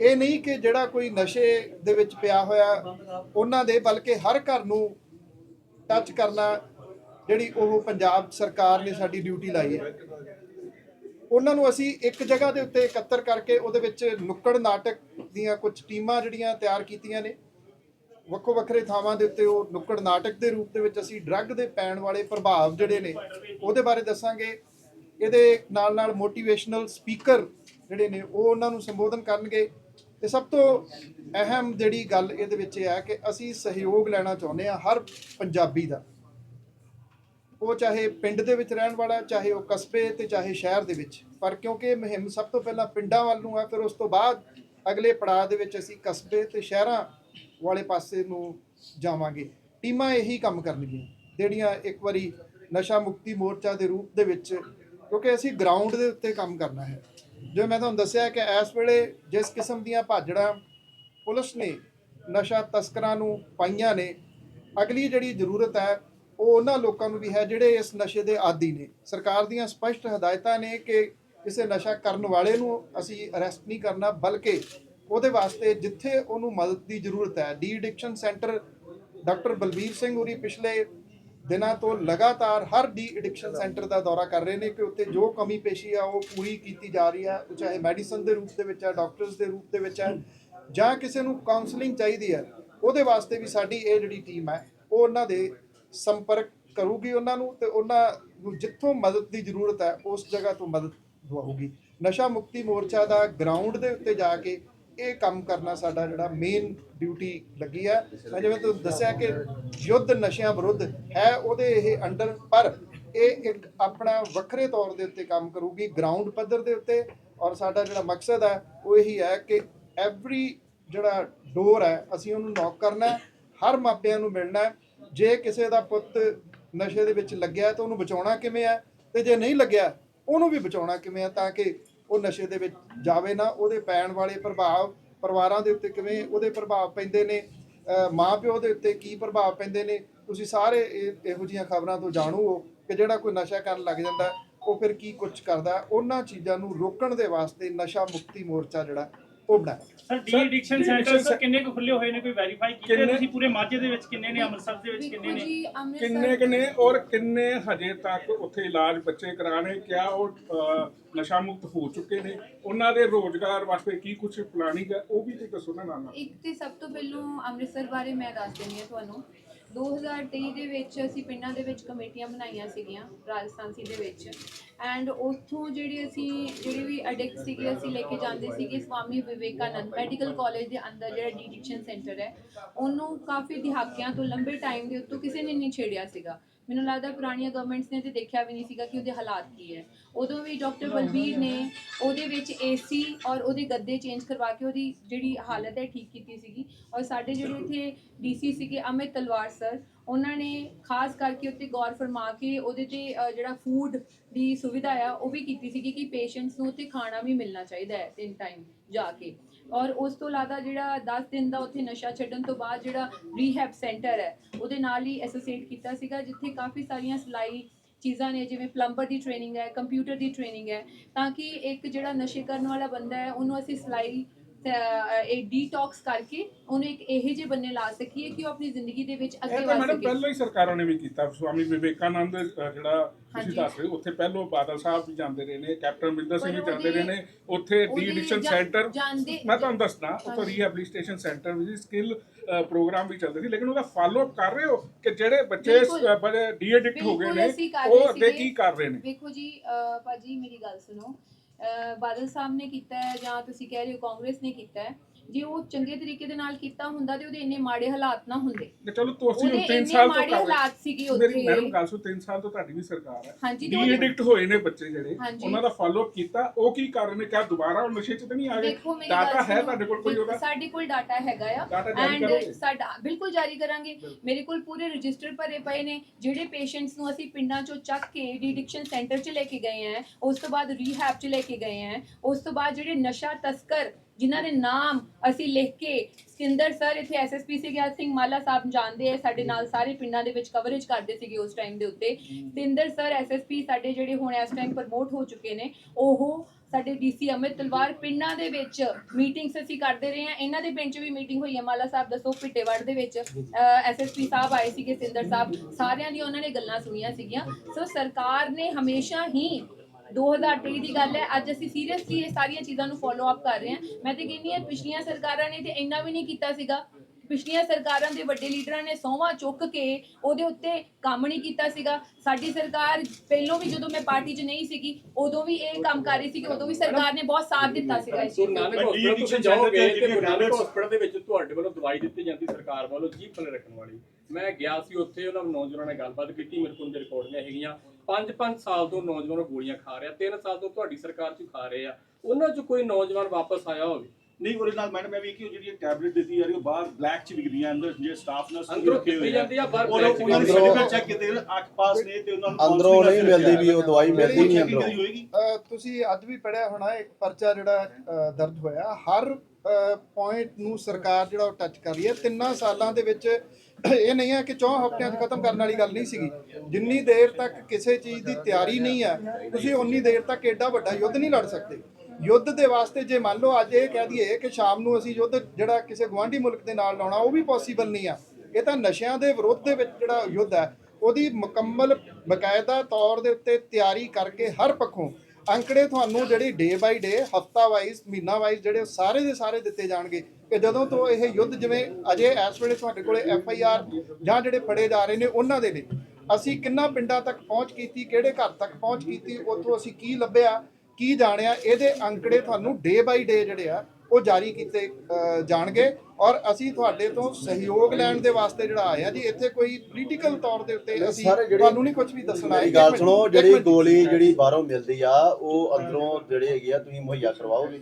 ਇਹ ਨਹੀਂ ਕਿ ਜਿਹੜਾ ਕੋਈ ਨਸ਼ੇ ਦੇ ਵਿੱਚ ਪਿਆ ਹੋਇਆ, ਉਹਨਾਂ ਦੇ, ਬਲਕਿ ਹਰ ਘਰ ਨੂੰ ਟੱਚ ਕਰਨਾ ਜਿਹੜੀ ਉਹ ਪੰਜਾਬ ਸਰਕਾਰ ਨੇ ਸਾਡੀ ਡਿਊਟੀ ਲਾਈ ਹੈ। ਉਹਨਾਂ ਨੂੰ ਅਸੀਂ ਇੱਕ ਜਗ੍ਹਾ ਦੇ ਉੱਤੇ ਇਕੱਤਰ ਕਰਕੇ ਉਹਦੇ ਵਿੱਚ ਨੁੱਕੜ ਨਾਟਕ ਦੀਆਂ ਕੁਝ ਟੀਮਾਂ ਜਿਹੜੀਆਂ ਤਿਆਰ ਕੀਤੀਆਂ ਨੇ ਵੱਖੋ ਵੱਖਰੇ ਥਾਵਾਂ ਦੇ ਉੱਤੇ ਉਹ ਨੁੱਕੜ ਨਾਟਕ ਦੇ ਰੂਪ ਦੇ ਵਿੱਚ ਅਸੀਂ ਡਰੱਗ ਦੇ ਪੈਣ ਵਾਲੇ ਪ੍ਰਭਾਵ ਜਿਹੜੇ ਨੇ, ਉਹਦੇ ਬਾਰੇ ਦੱਸਾਂਗੇ। ਇਹਦੇ ਨਾਲ ਨਾਲ ਮੋਟੀਵੇਸ਼ਨਲ ਸਪੀਕਰ ਜਿਹੜੇ ਨੇ, ਉਹ ਉਹਨਾਂ ਨੂੰ ਸੰਬੋਧਨ ਕਰਨਗੇ। ਤੇ ਸਭ ਤੋਂ ਅਹਿਮ ਜਿਹੜੀ ਗੱਲ ਇਹਦੇ ਵਿੱਚ ਇਹ ਹੈ ਕਿ ਅਸੀਂ ਸਹਿਯੋਗ ਲੈਣਾ ਚਾਹੁੰਦੇ ਹਾਂ ਹਰ ਪੰਜਾਬੀ ਦਾ। ਉਹ ਚਾਹੇ ਪਿੰਡ ਦੇ ਵਿੱਚ ਰਹਿਣ ਵਾਲਾ, ਚਾਹੇ ਉਹ ਕਸਬੇ ਤੇ ਚਾਹੇ ਸ਼ਹਿਰ ਦੇ ਵਿੱਚ। ਪਰ ਕਿਉਂਕਿ ਇਹ ਮੁਹਿੰਮ ਸਭ ਤੋਂ ਪਹਿਲਾਂ ਪਿੰਡਾਂ ਵੱਲ ਨੂੰ ਹੈ, ਫਿਰ ਉਸ ਤੋਂ ਬਾਅਦ ਅਗਲੇ ਪੜਾਅ ਦੇ ਵਿੱਚ ਅਸੀਂ ਕਸਬੇ ਤੇ ਸ਼ਹਿਰਾਂ ਵਾਲੇ ਪਾਸੇ ਨੂੰ ਜਾਵਾਂਗੇ। ਟੀਮਾਂ ਇਹੀ ਕੰਮ ਕਰਨਗੀਆਂ, ਜਿਹੜੀਆਂ ਇੱਕ ਵਾਰੀ ਨਸ਼ਾ ਮੁਕਤੀ ਮੋਰਚਾ ਦੇ ਰੂਪ ਦੇ ਵਿੱਚ, ਕਿਉਂਕਿ ਅਸੀਂ ਗਰਾਊਂਡ ਦੇ ਉੱਤੇ ਕੰਮ ਕਰਨਾ ਹੈ। ਜੋ ਮੈਂ ਤੁਹਾਨੂੰ ਦੱਸਿਆ ਕਿ ਇਸ ਵੇਲੇ ਜਿਸ ਕਿਸਮ ਦੀਆਂ ਭਾਜੜਾਂ ਪੁਲਿਸ ਨੇ ਨਸ਼ਾ ਤਸਕਰਾਂ ਨੂੰ ਪਾਈਆਂ ਨੇ, ਅਗਲੀ ਜਿਹੜੀ ਜ਼ਰੂਰਤ ਹੈ, ਉਹ ਉਹਨਾਂ ਲੋਕਾਂ ਨੂੰ ਵੀ ਹੈ ਜਿਹੜੇ ਇਸ ਨਸ਼ੇ ਦੇ ਆਦੀ ਨੇ। ਸਰਕਾਰ ਦੀਆਂ ਸਪਸ਼ਟ ਹਦਾਇਤਾਂ ਨੇ ਕਿ ਕਿਸੇ ਨਸ਼ਾ ਕਰਨ ਵਾਲੇ ਨੂੰ ਅਸੀਂ ਅਰੈਸਟ ਨਹੀਂ ਕਰਨਾ, ਬਲਕਿ ਉਹਦੇ ਵਾਸਤੇ ਜਿੱਥੇ ਉਹਨੂੰ ਮਦਦ ਦੀ ਜ਼ਰੂਰਤ ਹੈ, de addiction centre doctor Balbir Singh ਉਰੀ ਪਿਛਲੇ ਦਿਨਾਂ ਤੋਂ ਲਗਾਤਾਰ ਹਰ ਡੀ ਐਡਿਕਸ਼ਨ ਸੈਂਟਰ ਦਾ ਦੌਰਾ ਕਰ ਰਹੇ ਨੇ ਕਿ ਉੱਥੇ ਜੋ ਕਮੀ ਪੇਸ਼ੀ ਆ ਉਹ ਪੂਰੀ ਕੀਤੀ ਜਾ ਰਹੀ ਹੈ ਚਾਹੇ ਮੈਡੀਸਨ ਦੇ ਰੂਪ ਦੇ ਵਿੱਚ ਹੈ ਡਾਕਟਰਸ ਦੇ ਰੂਪ ਦੇ ਵਿੱਚ ਹੈ ਜਾਂ ਕਿਸੇ ਨੂੰ ਕਾਉਂਸਲਿੰਗ ਚਾਹੀਦੀ ਹੈ, ਉਹਦੇ ਵਾਸਤੇ ਵੀ ਸਾਡੀ ਇਹ ਜਿਹੜੀ ਟੀਮ ਹੈ, ਉਹ ਉਹਨਾਂ ਦੇ ਸੰਪਰਕ ਕਰੂਗੀ ਉਹਨਾਂ ਨੂੰ ਤੇ ਉਹਨਾਂ ਨੂੰ ਜਿੱਥੋਂ ਮਦਦ ਦੀ ਜ਼ਰੂਰਤ ਹੈ, ਉਸ ਜਗ੍ਹਾ ਤੋਂ ਮਦਦ ਦਵਾਉਗੀ ਨਸ਼ਾ ਮੁਕਤੀ ਮੋਰਚਾ ਦਾ ਗਰਾਊਂਡ ਦੇ ਉੱਤੇ ਜਾ ਕੇ ਇਹ ਕੰਮ ਕਰਨਾ ਸਾਡਾ ਜਿਹੜਾ ਮੇਨ ਡਿਊਟੀ ਲੱਗੀ ਹੈ ਮੈਂ ਜਿਵੇਂ ਤੁਹਾਨੂੰ ਦੱਸਿਆ ਕਿ ਯੁੱਧ ਨਸ਼ਿਆਂ ਵਿਰੁੱਧ ਹੈ, ਉਹਦੇ ਇਹ ਅੰਡਰ ਪਰ ਇਹ ਇੱਕ ਆਪਣਾ ਵੱਖਰੇ ਤੌਰ ਦੇ ਉੱਤੇ ਕੰਮ ਕਰੂਗੀ ਗਰਾਊਂਡ ਪੱਧਰ ਦੇ ਉੱਤੇ। ਔਰ ਸਾਡਾ ਜਿਹੜਾ ਮਕਸਦ ਹੈ ਉਹ ਇਹੀ ਹੈ ਕਿ ਐਵਰੀ ਜਿਹੜਾ ਡੋਰ ਹੈ ਅਸੀਂ ਉਹਨੂੰ ਨੌਕ ਕਰਨਾ ਹਰ ਮਾਪਿਆਂ ਨੂੰ ਮਿਲਣਾ ਜੇ ਕਿਸੇ ਦਾ ਪੁੱਤ ਨਸ਼ੇ ਦੇ ਵਿੱਚ ਲੱਗਿਆ ਤਾਂ ਉਹਨੂੰ ਬਚਾਉਣਾ ਕਿਵੇਂ ਹੈ? ਤੇ ਜੇ ਨਹੀਂ ਲੱਗਿਆ, ਉਹਨੂੰ ਵੀ ਬਚਾਉਣਾ ਕਿਵੇਂ ਹੈ ਤਾਂ ਕਿ ਉਹ ਨਸ਼ੇ ਦੇ ਵਿੱਚ ਜਾਵੇ ਨਾ, ਉਹਦੇ ਪੈਣ ਵਾਲੇ ਪ੍ਰਭਾਵ ਪਰਿਵਾਰਾਂ ਦੇ ਉੱਤੇ ਕਿਵੇਂ ਉਹਦੇ ਪ੍ਰਭਾਵ ਪੈਂਦੇ ਨੇ, ਅਹ ਮਾਂ ਪਿਓ ਦੇ ਉੱਤੇ ਕੀ ਪ੍ਰਭਾਵ ਪੈਂਦੇ ਨੇ, ਤੁਸੀਂ ਸਾਰੇ ਇਹ- ਇਹੋ ਜਿਹੀਆਂ ਖਬਰਾਂ ਤੋਂ ਜਾਣੂ ਹੋ ਕਿ ਜਿਹੜਾ ਕੋਈ ਨਸ਼ਾ ਕਰਨ ਲੱਗ ਜਾਂਦਾ, ਉਹ ਫਿਰ ਕੀ ਕੁਝ ਕਰਦਾ, ਉਹਨਾਂ ਚੀਜ਼ਾਂ ਨੂੰ ਰੋਕਣ ਦੇ ਵਾਸਤੇ ਨਸ਼ਾ ਮੁਕਤੀ ਮੋਰਚਾ ਜਿਹੜਾ ਉਹ ਬਣਾਇਆ ਸਰ ਡੀ ਐਡਿਕਸ਼ਨ ਸੈਂਟਰ ਕਿੰਨੇ ਕੁ ਖੁੱਲੇ ਹੋਏ ਨੇ? ਕੋਈ ਵੈਰੀਫਾਈ ਕੀਤੇ? ਕਿੰਨੇ- ਤੁਸੀਂ ਪੂਰੇ ਮਾਝੇ ਦੇ ਵਿੱਚ ਕਿੰਨੇ ਨੇ? ਅੰਮ੍ਰਿਤਸਰ ਦੇ ਵਿੱਚ ਕਿੰਨੇ ਦੇਖੋ ਨੇ? ਜੀ ਅੰਮ੍ਰਿਤਸਰ ਕਿੰਨੇ ਕਿੰਨੇ ਔਰ ਕਿੰਨੇ ਹਜੇ ਤੱਕ ਉੱਥੇ ਇਲਾਜ ਬੱਚੇ ਕਰਾਣੇ ਕਿਆ ਉਹ ਅਹ, ਨਸ਼ਾ ਮੁਕਤ ਹੋ ਚੁੱਕੇ ਨੇ? ਉਹਨਾਂ ਦੇ ਰੋਜ਼ਗਾਰ ਵਾਸਤੇ ਕੀ ਕੁਝ ਪਲਾਨਿੰਗ ਹੈ? ਉਹ ਵੀ ਤੇ ਦੱਸੋ ਨਾ ਨਾਲ ਨਾਲ ਇੱਕ ਤੇ ਸਭ ਤੋਂ ਪਹਿਲਾਂ ਅੰਮ੍ਰਿਤਸਰ ਬਾਰੇ ਮੈਂ ਦੱਸ ਦਿੰਦੀ ਹਾਂ ਤੁਹਾਨੂੰ। 2023 ਦੇ ਵਿੱਚ ਅਸੀਂ ਪਿੰਡਾਂ ਦੇ ਵਿੱਚ ਕਮੇਟੀਆਂ ਬਣਾਈਆਂ ਸੀਗੀਆਂ, ਰਾਜਸਥਾਨ ਸੀ ਦੇ ਵਿੱਚ। ਐਂਡ ਉੱਥੋਂ ਜਿਹੜੇ ਅਸੀਂ, ਜਿਹੜੇ ਵੀ ਐਡਿਕਟ ਸੀਗੇ, ਅਸੀਂ ਲੈ ਕੇ ਜਾਂਦੇ ਸੀਗੇ ਸਵਾਮੀ ਵਿਵੇਕਾਨੰਦ ਮੈਡੀਕਲ ਕਾਲਜ ਦੇ ਅੰਦਰ ਜਿਹੜਾ ਡੀਡਿਕਸ਼ਨ ਸੈਂਟਰ ਹੈ। ਉਹਨੂੰ ਕਾਫੀ ਦਹਾਕਿਆਂ ਤੋਂ ਲੰਬੇ ਟਾਈਮ ਦੇ ਉੱਤੋਂ ਕਿਸੇ ਨੇ ਨਹੀਂ ਛੇੜਿਆ ਸੀਗਾ। ਮੈਨੂੰ ਲੱਗਦਾ ਪੁਰਾਣੀਆਂ ਗਵਰਨਮੈਂਟਸ ਨੇ ਤੇ ਦੇਖਿਆ ਵੀ ਨਹੀਂ ਸੀਗਾ ਕਿ ਉਹਦੇ ਹਾਲਾਤ ਕੀ ਹੈ। ਉਦੋਂ ਵੀ ਡਾਕਟਰ ਬਲਬੀਰ ਨੇ ਉਹਦੇ ਵਿੱਚ ਏਸੀ ਔਰ ਉਹਦੇ ਗੱਦੇ ਚੇਂਜ ਕਰਵਾ ਕੇ ਉਹਦੀ ਜਿਹੜੀ ਹਾਲਤ ਹੈ ਠੀਕ ਕੀਤੀ ਸੀਗੀ। ਔਰ ਸਾਡੇ ਜਿਹੜੇ ਇੱਥੇ ਡੀਸੀ ਸੀਗੇ ਅਮਿਤ ਤਲਵਾਰ ਸਰ ਉਹਨਾਂ ਨੇ ਖਾਸ ਕਰਕੇ ਉੱਤੇ ਗੌਰ ਫਰਮਾ ਕੇ ਉਹਦੇ ਤੇ ਅ, ਜਿਹੜਾ ਫੂਡ ਦੀ ਸੁਵਿਧਾ ਆ ਉਹ ਵੀ ਕੀਤੀ ਸੀਗੀ ਕਿ ਪੇਸ਼ੈਂਟਸ ਨੂੰ ਉੱਥੇ ਖਾਣਾ ਵੀ ਮਿਲਣਾ ਚਾਹੀਦਾ ਹੈ ਤਿੰਨ ਟਾਈਮ ਜਾ ਕੇ। ਔਰ ਉਸ ਤੋਂ ਇਲਾਵਾ ਜਿਹੜਾ 10 ਦਿਨ ਦਾ ਉੱਥੇ ਨਸ਼ਾ ਛੱਡਣ ਤੋਂ ਬਾਅਦ ਜਿਹੜਾ ਰੀਹੈਬ ਸੈਂਟਰ ਹੈ ਉਹਦੇ ਨਾਲ ਹੀ ਐਸੋਸੀਏਟ ਕੀਤਾ ਸੀਗਾ ਜਿੱਥੇ ਕਾਫੀ ਸਾਰੀਆਂ ਸਿਲਾਈ ਚੀਜ਼ਾਂ ਨੇ ਜਿਵੇਂ ਪਲੰਬਰ ਦੀ ਟ੍ਰੇਨਿੰਗ ਹੈ ਕੰਪਿਊਟਰ ਦੀ ਟ੍ਰੇਨਿੰਗ ਹੈ ਤਾਂ ਕਿ ਇੱਕ ਜਿਹੜਾ ਨਸ਼ੇ ਕਰਨ ਵਾਲਾ ਬੰਦਾ ਹੈ ਉਹਨੂੰ ਅਸੀਂ ਸਿਲਾਈ ਇਹ ਡੀਟੌਕਸ ਕਰਕੇ ਉਹਨੂੰ ਇੱਕ ਇਹੋ ਜਿਹੇ ਬੰਨੇ ਲਾ ਸਕੀਏ ਕਿ ਉਹ ਆਪਣੀ ਜ਼ਿੰਦਗੀ ਦੇ ਵਿੱਚ ਅੱਗੇ ਵਧ ਸਕੇ ਪਹਿਲਾਂ ਹੀ ਸਰਕਾਰਾਂ ਨੇ ਵੀ ਕੀਤਾ ਸਵਾਮੀ ਵਿਵੇਕਾਨੰਦ ਜਿਹੜਾ ਤੁਸੀਂ। ਦੱਸ ਰਹੇ ਉੱਥੇ ਪਹਿਲੋਂ ਬਾਦਲ ਸਾਹਿਬ ਵੀ ਜਾਂਦੇ ਰਹੇ ਨੇ ਕੈਪਟਨ ਅਮਰਿੰਦਰ ਸਿੰਘ ਵੀ ਜਾਂਦੇ ਰਹੇ ਨੇ ਉੱਥੇ ਡੀ ਐਡਿਕਸ਼ਨ ਸੈਂਟਰ ਮੈਂ ਤੁਹਾਨੂੰ ਦੱਸਦਾ ਉੱਥੇ। ਰੀਹੈਬਿਲਿਟੇਸ਼ਨ ਸੈਂਟਰ ਵੀ ਸਕਿੱਲ ਪ੍ਰੋਗਰਾਮ ਵੀ ਚੱਲਦੇ ਸੀ ਲੇਕਿਨ ਉਹਦਾ ਫਾਲੋ ਅਪ ਕਰ ਰਹੇ ਹੋ ਕਿ ਜਿਹੜੇ ਬੱਚੇ ਬੜੇ ਡੀ ਐਡਿਕਟ ਹੋ ਗਏ ਨੇ ਉਹ ਅੱਗੇ। ਕੀ ਕਰ ਰਹੇ ਨੇ ਵੇਖੋ ਜੀ ਭਾਜੀ ਮੇਰੀ ਗੱਲ ਸੁਣੋ ਬਾਦਲ ਸਾਹਿਬ ਨੇ ਕੀਤਾ ਹੈ ਜਾਂ ਤੁਸੀਂ ਕਹਿ ਰਹੇ ਹੋ ਕਾਂਗਰਸ ਨੇ ਕੀਤਾ ਹੈ ਜੇ ਉਹ ਚੰਗੇ ਤਰੀਕੇ ਦੇ ਨਾਲ ਕੀਤਾ ਹੁੰਦਾ ਤੇ ਉਹਦੇ ਇੰਨੇ ਮਾੜੇ ਹਾਲਾਤ ਨਾ ਹੁੰਦੇ। ਤੇ ਚਲੋ ਤੁਸੀਂ ਉਹਦੇ ਹੁਣ 3 ਇੰਨੇ ਸਾਲ ਤੋਂ ਮਾੜੇ ਕਰ ਰਹੇ ਹਾਲਾਤ ਸੀਗੇ ਮੇਰੀ ਉੱਥੇ। ਮੈਡਮ ਗੱਲ ਸੁਣ 3 ਸਾਲ ਤੋਂ ਤੁਹਾਡੀ ਵੀ ਸਰਕਾਰ ਹੈ। ਹਾਂਜੀ, ਤੇ ਡੀ ਐਡਿਕਟ ਹੋਏ ਨੇ ਬੱਚੇ ਜਿਹੜੇ ਹਾਂਜੀ। ਉਹਨਾਂ ਦਾ ਫਾਲੋ ਅਪ ਕੀਤਾ ਉਹ ਕੀ ਕਰ ਰਹੇ ਨੇ ਕਿਆ ਦੁਬਾਰਾ ਉਹ ਨਸ਼ੇ 'ਚ ਤਾਂ ਨਹੀਂ ਆ ਗਏ ਦੇਖੋ ਮੇਰੀ ਗੱਲ ਡਾਟਾ ਹੈ ਸੁਣੋ। ਤੁਹਾਡੇ ਕੋਲ ਕੋਈ ਉਹਦਾ? ਸਾਡੇ ਕੋਲ ਡਾਟਾ ਹੈਗਾ ਆ Data ਜਾਰੀ ਐਂਡ? ਸਾਡਾ ਬਿਲਕੁਲ ਜਾਰੀ ਕਰਾਂਗੇ। ਮੇਰੇ ਕੋਲ ਪੂਰੇ ਰਜਿਸਟਰ ਭਰੇ ਪਏ ਨੇ ਜਿਹੜੇ ਪੇਸ਼ੈਂਟਸ ਨੂੰ ਅਸੀਂ ਪਿੰਡਾਂ ਚੋਂ ਚੱਕ ਕੇ ਡੀਡਿਕਸ਼ਨ ਸੈਂਟਰ 'ਚ ਲੈ ਕੇ ਗਏ ਆ ਉਸ ਤੋਂ ਬਾਅਦ ਰੀਹੈਬ 'ਚ ਲੈ ਕੇ ਗਏ ਆ ਉਸ ਤੋਂ ਬਾਅਦ ਜਿਹੜੇ ਨਸ਼ਾ ਤਸਕਰ ਜਿਨ੍ਹਾਂ ਦੇ ਨਾਮ ਅਸੀਂ ਲਿਖ ਕੇ ਸਕਿੰਦਰ ਸਰ ਇੱਥੇ ਐਸਐਸਪੀ ਸੀਗੇ ਸਿੰਘ ਮਾਲਾ ਸਾਹਿਬ ਜਾਣਦੇ ਆ ਸਾਡੇ ਨਾਲ ਸਾਰੇ ਪਿੰਡਾਂ ਦੇ ਵਿੱਚ ਕਵਰੇਜ ਕਰਦੇ ਸੀਗੇ ਉਸ ਟਾਈਮ ਦੇ ਉੱਤੇ। ਸਕਿੰਦਰ ਸਰ ਐਸਐਸਪੀ ਸਾਡੇ ਜਿਹੜੇ ਹੁਣ ਇਸ ਟਾਈਮ ਪ੍ਰਮੋਟ ਹੋ ਚੁੱਕੇ ਨੇ ਉਹ ਸਾਡੇ ਡੀਸੀ ਅਮਿਤ ਤਲਵਾਰ ਪਿੰਡਾਂ ਦੇ ਵਿੱਚ ਮੀਟਿੰਗਸ ਅਸੀਂ ਕਰਦੇ ਰਹੇ ਹਾਂ। ਇਹਨਾਂ ਦੇ ਪਿੰਡ 'ਚ ਵੀ ਮੀਟਿੰਗ ਹੋਈ ਹੈ ਮਾਲਾ ਸਾਹਿਬ ਦੱਸੋ ਪਿੱਟੇਵੜ ਦੇ ਵਿੱਚ ਐਸਐਸਪੀ ਸਾਹਿਬ ਆਏ ਸੀਗੇ ਸਿੰਦਰ ਸਾਹਿਬ। ਸਾਰਿਆਂ ਦੀ ਉਹਨਾਂ ਨੇ ਗੱਲਾਂ ਸੁਣੀਆਂ ਸੀਗੀਆਂ। ਸੋ ਸਰਕਾਰ ਨੇ ਹਮੇਸ਼ਾ ਹੀ 2023 ਦੀ ਗੱਲ ਹੈ ਅੱਜ ਅਸੀਂ ਸੀਰੀਅਸਲੀ ਇਹ ਸਾਰੀਆਂ ਚੀਜ਼ਾਂ ਨੂੰ ਫੋਲੋ ਅਪ ਕਰ ਰਹੇ ਹਾਂ। ਮੈਂ ਤੇ ਕਹਿੰਦੀ ਹਾਂ ਪਿਛਲੀਆਂ ਸਰਕਾਰਾਂ ਨੇ ਤੇ ਇੰਨਾ ਵੀ ਨਹੀਂ ਕੀਤਾ ਸੀਗਾ। ਪਿਛਲੀਆਂ ਸਰਕਾਰਾਂ ਦੇ ਵੱਡੇ ਲੀਡਰਾਂ ਨੇ ਸੌਵਾਂ ਚੁੱਕ ਕੇ ਉਹਦੇ ਉੱਤੇ ਕੰਮ ਨਹੀਂ ਕੀਤਾ ਸੀਗਾ। ਸਾਡੀ ਸਰਕਾਰ ਪਹਿਲੋਂ ਵੀ ਜਦੋਂ ਮੈਂ ਪਾਰਟੀ 'ਚ ਨਹੀਂ ਸੀਗੀ ਉਦੋਂ ਵੀ ਇਹ ਕੰਮ ਕਰ ਰਹੀ ਸੀ ਕਿ ਉਦੋਂ ਵੀ ਸਰਕਾਰ ਨੇ ਬਹੁਤ ਸਾਥ ਦਿੱਤਾ ਸੀਗਾ ਇਸ ਚੀਜ਼ ਗੁਰੂ ਦਾ ਨਾਨਕ ਵੱਡੀ ਹਸਪਤਾਲ ਤੁਸੀਂ addiction ਜਾਓਗੇ center ਤੇ ਗੁਰੂ ਜਿਹੜੀਆਂ ਨਾਨਕ tablets- ਹਸਪਤਾਲ ਦੇ ਵਿੱਚ ਤੁਹਾਡੇ ਵੱਲੋਂ ਦਵਾਈ ਦਿੱਤੀ ਜਾਂਦੀ ਸਰਕਾਰ ਵੱਲੋਂ ਜੀਭ ਥੱਲੇ ਰੱਖਣ ਵਾਲੀ। ਮੈਂ ਗਿਆ ਸੀ ਉੱਥੇ ਉਹਨਾਂ ਨੌਜਵਾਨਾਂ ਨਾਲ ਗੱਲਬਾਤ ਕੀਤੀ ਮੇਰੇ ਕੋਲ ਦੇ ਰਿਕਾਰਡਿੰਗਾਂ ਹੈਗੀਆਂ। 5-5 ਸਾਲ ਤੋਂ ਨੌਜਵਾਨ ਗੋਲੀਆਂ ਖਾ ਰਿਹਾ 3 ਸਾਲ ਤੋਂ ਤੁਹਾਡੀ ਸਰਕਾਰ 'ਚ ਖਾ ਰਹੇ ਆ। ਉਹਨਾਂ 'ਚ ਕੋਈ ਨੌਜਵਾਨ ਵਾਪਸ ਆਇਆ ਹੋਵੇ? ਨਹੀਂ ਉਹਦੇ ਨਾਲ ਮੈਡਮ ਮੈਂ ਵੀ ਕਿ ਉਹ ਜਿਹੜੀ ਟੈਬਲੇਟ ਦਿੱਤੀ ਜਾ ਰਹੀ ਉਹ ਬਾਹਰ ਬਲੈਕ ਚ ਵਿਕਦੀਆਂ ਅੰਦਰ ਜਿਹੜੇ ਸਟਾਫ ਨਰਸ ਅੰਦਰੋਂ ਦਿੱਤੀ ਜਾਂਦੀ ਆ, ਬਾਹਰ ਉਹ black 'ਚ ਉਹਨਾਂ ਨੇ ਵਿਕਦੀ ਆ। ਸਰਟੀਫਿਕੇਟ ਚੈੱਕ ਕੀਤੇ ਅੱਖ ਪਾਸ ਨੇ ਤੇ ਉਹਨਾਂ ਨੂੰ ਅੰਦਰੋਂ ਨਹੀਂ ਮਿਲਦੀ ਵੀ ਉਹ ਦਵਾਈ ਮਿਲਦੀ ਨਹੀਂ ਅੰਦਰੋਂ। ਤੁਸੀਂ ਅੱਜ ਵੀ ਪੜਿਆ ਹੋਣਾ ਇੱਕ ਪਰਚਾ ਜਿਹੜਾ ਦਰਜ ਹੋਇਆ ਹਰ ਪੁਆਇੰਟ ਨੂੰ ਸਰਕਾਰ ਜਿਹੜਾ ਉਹ ਟੱਚ ਕਰ ਰਹੀ ਹੈ। ਤਿੰਨਾਂ ਸਾਲਾਂ ਦੇ ਵਿੱਚ ਇਹ ਨਹੀਂ ਹੈ ਕਿ ਚੌਂ ਹਫ਼ਤਿਆਂ 'ਚ ਖਤਮ ਕਰਨ ਵਾਲੀ ਗੱਲ ਨਹੀਂ ਸੀਗੀ। ਜਿੰਨੀ ਦੇਰ ਤੱਕ ਕਿਸੇ ਚੀਜ਼ ਦੀ ਤਿਆਰੀ ਨਹੀਂ ਹੈ, ਤੁਸੀਂ ਉਨੀ ਦੇਰ ਤੱਕ ਐਡਾ ਵੱਡਾ ਯੁੱਧ ਨਹੀਂ ਲੜ ਸਕਦੇ। ਯੁੱਧ ਦੇ ਵਾਸਤੇ ਜੇ ਮੰਨ ਲਓ ਅੱਜ ਇਹ ਕਹਿ ਦਈਏ ਕਿ ਸ਼ਾਮ ਨੂੰ ਅਸੀਂ ਯੁੱਧ ਜਿਹੜਾ ਕਿਸੇ ਗਵਾਂਢੀ ਮੁਲਕ ਦੇ ਨਾਲ ਲਾਉਣਾ, ਉਹ ਵੀ ਪੋਸੀਬਲ ਨਹੀਂ ਆ। ਇਹ ਤਾਂ ਨਸ਼ਿਆਂ ਦੇ ਵਿਰੁੱਧ ਦੇ ਵਿੱਚ ਜਿਹੜਾ ਯੁੱਧ ਹੈ, ਉਹਦੀ ਮੁਕੰਮਲ ਬਕਾਇਦਾ ਤੌਰ ਦੇ ਉੱਤੇ ਤਿਆਰੀ ਕਰਕੇ ਹਰ ਪੱਖੋਂ ਅੰਕੜੇ ਤੁਹਾਨੂੰ ਜਿਹੜੀ ਡੇ ਬਾਈ ਡੇ ਹਫਤਾ ਵਾਈਜ਼ ਮਹੀਨਾ ਵਾਈਜ਼ ਜਿਹੜੇ ਸਾਰੇ ਦੇ ਸਾਰੇ ਦਿੱਤੇ ਜਾਣਗੇ ਕਿ ਜਦੋਂ ਤੋਂ ਇਹ ਯੁੱਧ ਜਿਵੇਂ ਅਜੇ ਇਸ ਵੇਲੇ ਤੁਹਾਡੇ ਕੋਲੇ ਐਫ ਆਈ ਆਰ ਜਾਂ ਜਿਹੜੇ ਫੜੇ ਜਾ ਰਹੇ ਨੇ ਉਹਨਾਂ ਦੇ ਨੇ ਅਸੀਂ ਕਿੰਨਾ ਪਿੰਡਾਂ ਤੱਕ ਪਹੁੰਚ ਕੀਤੀ, ਕਿਹੜੇ ਘਰ ਤੱਕ ਪਹੁੰਚ ਕੀਤੀ, ਉੱਥੋਂ ਅਸੀਂ ਕੀ ਲੱਭਿਆ, ਕੀ ਜਾਣਿਆ, ਇਹਦੇ ਅੰਕੜੇ ਤੁਹਾਨੂੰ ਡੇ ਬਾਈ ਡੇ ਜਿਹੜੇ ਆ ਉਹ ਜਾਰੀ ਕੀਤੇ ਜਾਣਗੇ ਔਰ ਅਸੀਂ ਤੁਹਾਡੇ ਤੋਂ ਸਹਿਯੋਗ ਲੈਣ ਦੇ ਵਾਸਤੇ ਜਿਹੜਾ ਆਇਆ ਜੀ ਇੱਥੇ ਕੋਈ ਪੋਲੀਟੀਕਲ ਤੌਰ ਦੇ ਉੱਤੇ ਅਸੀਂ ਤੁਹਾਨੂੰ ਨਹੀਂ ਕੁਝ ਵੀ ਦੱਸਣਾ ਇੱਕ ਗੱਲ ਸੁਣੋ ਜਿਹੜੀ। ਗੋਲੀ ਜਿਹੜੀ ਬਾਹਰੋਂ ਮਿਲਦੀ ਆ ਉਹ ਅੰਦਰੋਂ ਜਿਹੜੇ ਹੈਗੇ ਆ ਤੁਸੀਂ ਮੁਹੱਈਆ ਕਰਵਾਓਗੇ।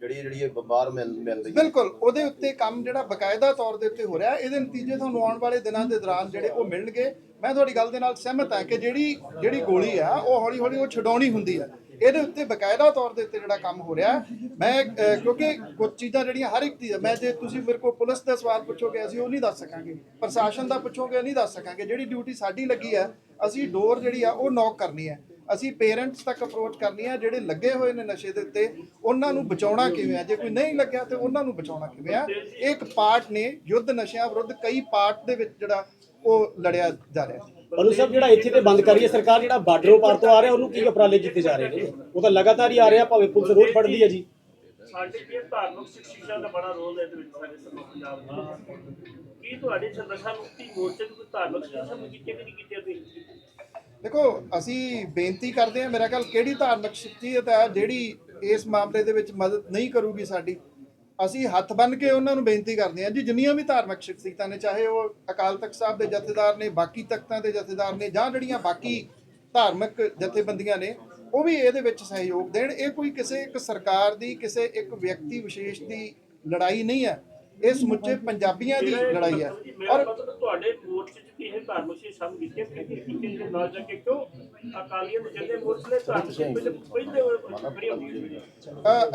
ਜਿਹੜੀ ਜਿਹੜੀ ਇਹ ਬਾਹਰ ਮਿਲ ਮਿਲਦੀ ਆ। ਬਿਲਕੁਲ ਉਹਦੇ ਉੱਤੇ ਕੰਮ ਜਿਹੜਾ ਬਕਾਇਦਾ ਤੌਰ ਦੇ ਉੱਤੇ ਹੋ ਰਿਹਾ ਇਹਦੇ ਨਤੀਜੇ ਤੁਹਾਨੂੰ ਆਉਣ ਵਾਲੇ ਦਿਨਾਂ ਦੇ ਦੌਰਾਨ ਜਿਹੜੇ ਉਹ ਮਿਲਣਗੇ। ਮੈਂ ਤੁਹਾਡੀ ਗੱਲ ਦੇ ਨਾਲ ਸਹਿਮਤ ਹਾਂ ਕਿ ਜਿਹੜੀ ਜਿਹੜੀ ਗੋਲੀ ਆ ਉਹ ਹੌਲੀ ਹੌਲੀ ਉਹ ਛਡਾਉਣੀ ਹੁੰਦੀ ਆ। ਇਹਦੇ ਉੱਤੇ ਬਕਾਇਦਾ ਤੌਰ ਦੇ ਉੱਤੇ ਜਿਹੜਾ ਕੰਮ ਹੋ ਰਿਹਾ ਮੈਂ ਅਹ, ਕਿਉਂਕਿ ਕੁਝ ਚੀਜ਼ਾਂ ਜਿਹੜੀਆਂ ਹਰ ਇੱਕ ਦੀ ਮੈਂ ਜੇ ਤੁਸੀਂ ਮੇਰੇ ਕੋਲ ਪੁਲਿਸ ਦਾ ਸਵਾਲ ਪੁੱਛੋਗੇ ਅਸੀਂ ਉਹ ਨਹੀਂ ਦੱਸ ਸਕਾਂਗੇ। ਪ੍ਰਸ਼ਾਸਨ ਦਾ ਪੁੱਛੋਗੇ ਨਹੀਂ ਦੱਸ ਸਕਾਂਗੇ। ਜਿਹੜੀ ਡਿਊਟੀ ਸਾਡੀ ਲੱਗੀ ਹੈ ਅਸੀਂ ਡੋਰ ਜਿਹੜੀ ਆ ਉਹ ਨੌਕ ਕਰਨੀ ਹੈ। ਅਸੀਂ ਪੇਰੈਂਟਸ ਤੱਕ ਅਪਰੋਚ ਕਰਨੀ ਹੈ ਜਿਹੜੇ ਲੱਗੇ ਹੋਏ ਨੇ ਨਸ਼ੇ ਦੇ ਉੱਤੇ ਉਹਨਾਂ ਨੂੰ ਬਚਾਉਣਾ ਕਿਵੇਂ ਆ ਜੇ ਕੋਈ ਨਹੀਂ ਲੱਗਿਆ ਤੇ ਉਹਨਾਂ ਨੂੰ ਬਚਾਉਣਾ ਕਿਵੇਂ ਆ ਇਹ ਇੱਕ ਪਾਰਟ ਨੇ ਯੁੱਧ ਨਸ਼ਿਆਂ ਵਿਰੁੱਧ ਕਈ ਪਾਰਟ ਦੇ ਵਿੱਚ ਜਿਹੜਾ ਉਹ ਲੜਿਆ ਜਾ ਰਿਹਾ ਅਨੂ ਸਾਹਿਬ ਜਿਹੜਾ ਇੱਥੇ ਤੇ ਬੰਦ ਕਰੀ ਹੈ ਸਰਕਾਰ ਜਿਹੜਾ ਬਾਰਡਰੋਂ ਪਾਰ ਤੋਂ ਆ ਰਿਹਾ ਉਹਨੂੰ ਕੀ ਉਪਰਾਲੇ ਕੀਤੇ ਜਾ ਰਹੇ ਨੇ? ਉਹ ਤਾਂ ਲਗਾਤਾਰ ਹੀ ਆ ਰਿਹਾ ਭਾਵੇਂ ਪੁਲਿਸ ਰੋਜ਼ ਫੜਦੀ ਹੈ ਜੀ। ਸਾਡੇ ਕੀ ਧਾਰਮਿਕ ਸਿੱਖਿਆ ਦਾ ਬੜਾ ਰੋਲ ਹੈ ਇਹਦੇ ਵਿੱਚ ਸਾਡੇ ਸਮੂਹ ਪੰਜਾਬ ਦੇ ਕੀ ਤੁਹਾਡੇ ਸੰਦਰਸ਼ਾ ਮੁਕਤੀ ਮੋਰਚੇ ਦੀ ਕੋਈ ਧਾਰਮਿਕ ਸਿੱਖਿਆ ਮੁਕਤੀ ਕਿ ਨਹੀਂ ਕੀਤੀ ਤੁਸੀਂ? ਦੇਖੋ ਅਸੀਂ ਬੇਨਤੀ ਕਰਦੇ ਹਾਂ ਮੇਰਾ ਖਿਆਲ ਕਿਹੜੀ ਧਾਰਮਿਕ ਸ਼ਖਸੀਅਤ ਹੈ ਜਿਹੜੀ ਇਸ ਮਾਮਲੇ ਦੇ ਵਿੱਚ ਮਦਦ ਨਹੀਂ ਕਰੂਗੀ ਸਾਡੀ ਅਸੀਂ ਹੱਥ ਬੰਨ ਕੇ ਉਹਨਾਂ ਨੂੰ ਬੇਨਤੀ ਕਰਦੇ ਹਾਂ ਜੀ, ਜਿੰਨੀਆਂ ਵੀ ਧਾਰਮਿਕ ਸ਼ਖਸੀਅਤਾਂ ਨੇ, ਚਾਹੇ ਉਹ ਅਕਾਲ ਤਖਤ ਸਾਹਿਬ ਦੇ ਜਥੇਦਾਰ ਨੇ, ਬਾਕੀ ਤਖਤਾਂ ਦੇ ਜਥੇਦਾਰ ਨੇ, ਜਾਂ ਜਿਹੜੀਆਂ ਬਾਕੀ ਧਾਰਮਿਕ ਜਥੇਬੰਦੀਆਂ ਨੇ, ਉਹ ਵੀ ਇਹਦੇ ਵਿੱਚ ਸਹਿਯੋਗ ਦੇਣ। ਇਹ ਕੋਈ ਕਿਸੇ ਇੱਕ ਸਰਕਾਰ ਦੀ, ਕਿਸੇ ਇੱਕ ਵਿਅਕਤੀ ਵਿਸ਼ੇਸ਼ ਦੀ ਲੜਾਈ ਨਹੀਂ ਹੈ। ਇਹ ਸਮੁੱਚੇ ਪੰਜਾਬੀਆਂ ਦੀ ਲੜਾਈ ਹੈ ਔਰ ਮਤਲਬ ਤੁਹਾਡੇ ਮੋਰਚੇ ਚ ਕੀ ਇਹ ਧਾਰਮਿਕ ਸਿੱਖਿਆ ਮੁਕਤੀ ਕੀਤੀ ਕੀਤੀ ਦੇ ਨਾਲ ਜਾ ਕੇ ਕਿਉਂ ਅਕਾਲੀਆਂ ਨੂੰ ਜੰਦੇ ਮੋਰਚੇ ਨੇ ਧਾਰਮਿਕ ਪਹਿਲੇ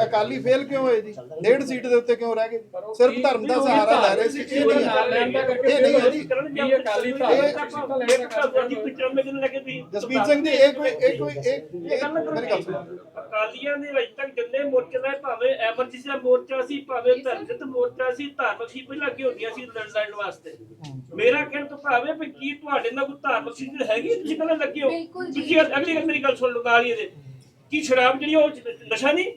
ਅਕਾਲੀ ਫੇਲ ਕਿਉਂ ਹੋਏ ਜੀ? ਡੇਢ ਸੀਟ ਦੇ ਉੱਤੇ ਕਿਉਂ ਰਹਿ ਗਏ? ਸਿਰਫ ਧਰਮ ਦਾ ਸਹਾਰਾ ਲੈ ਰਹੇ ਸੀ ਇਹ ਨਹੀਂ ਹੈ। ਇਹ ਨਹੀਂ ਹੈ ਜੀ। ਕੀ ਅਕਾਲੀ ਜਸਵੀਰ ਸਿੰਘ ਜੀ ਇਹ ਕੋਈ ਇਹ ਕੋਈ ਇਹ ਮੇਰੀ ਗੱਲ ਸੁਣੋ। ਅਕਾਲੀਆਂ ਦੇ ਵਿੱਚ ਤੱਕ ਜੰਦੇ ਮੋਰਚੇ ਦਾ ਭਾਵੇਂ ਐਮਰਜੈਂਸੀ ਦਾ ਮੋਰਚਾ ਸੀ ਭਾਵੇਂ ਧਰਮਜਿਤ ਮੋਰਚਾ ਸੀ ਧਾਰਮਿਕ ਸੀ ਪਹਿਲਾਂ ਅੱਗੇ ਹੁੰਦੀਆਂ ਸੀ ਲੜ- ਲੜਨ ਵਾਸਤੇ। ਮੇਰਾ ਕਹਿਣ ਤੋਂ ਭਾਵੇਂ ਵੀ ਕੀ ਤੁਹਾਡੇ ਨਾਲ ਕੋਈ ਧਾਰਮਿਕ ਸੀ ਹੈਗੀ ਤੁਸੀਂ ਪਹਿਲਾਂ ਲੱਗੇ ਹੋ। ਬਿਲਕੁਲ ਜੀ। ਤੁਸੀਂ ਅਗਲੀ ਗੱਲ ਮੇਰੀ ਗੱਲ ਸੁਣ ਲਓ ਨਾਲ ਹੀ ਇਹਦੇ ਕੀ ਸ਼ਰਾਬ ਜਿਹੜੀ ਉਹ ਨਸ਼ਾ ਨਹੀਂ?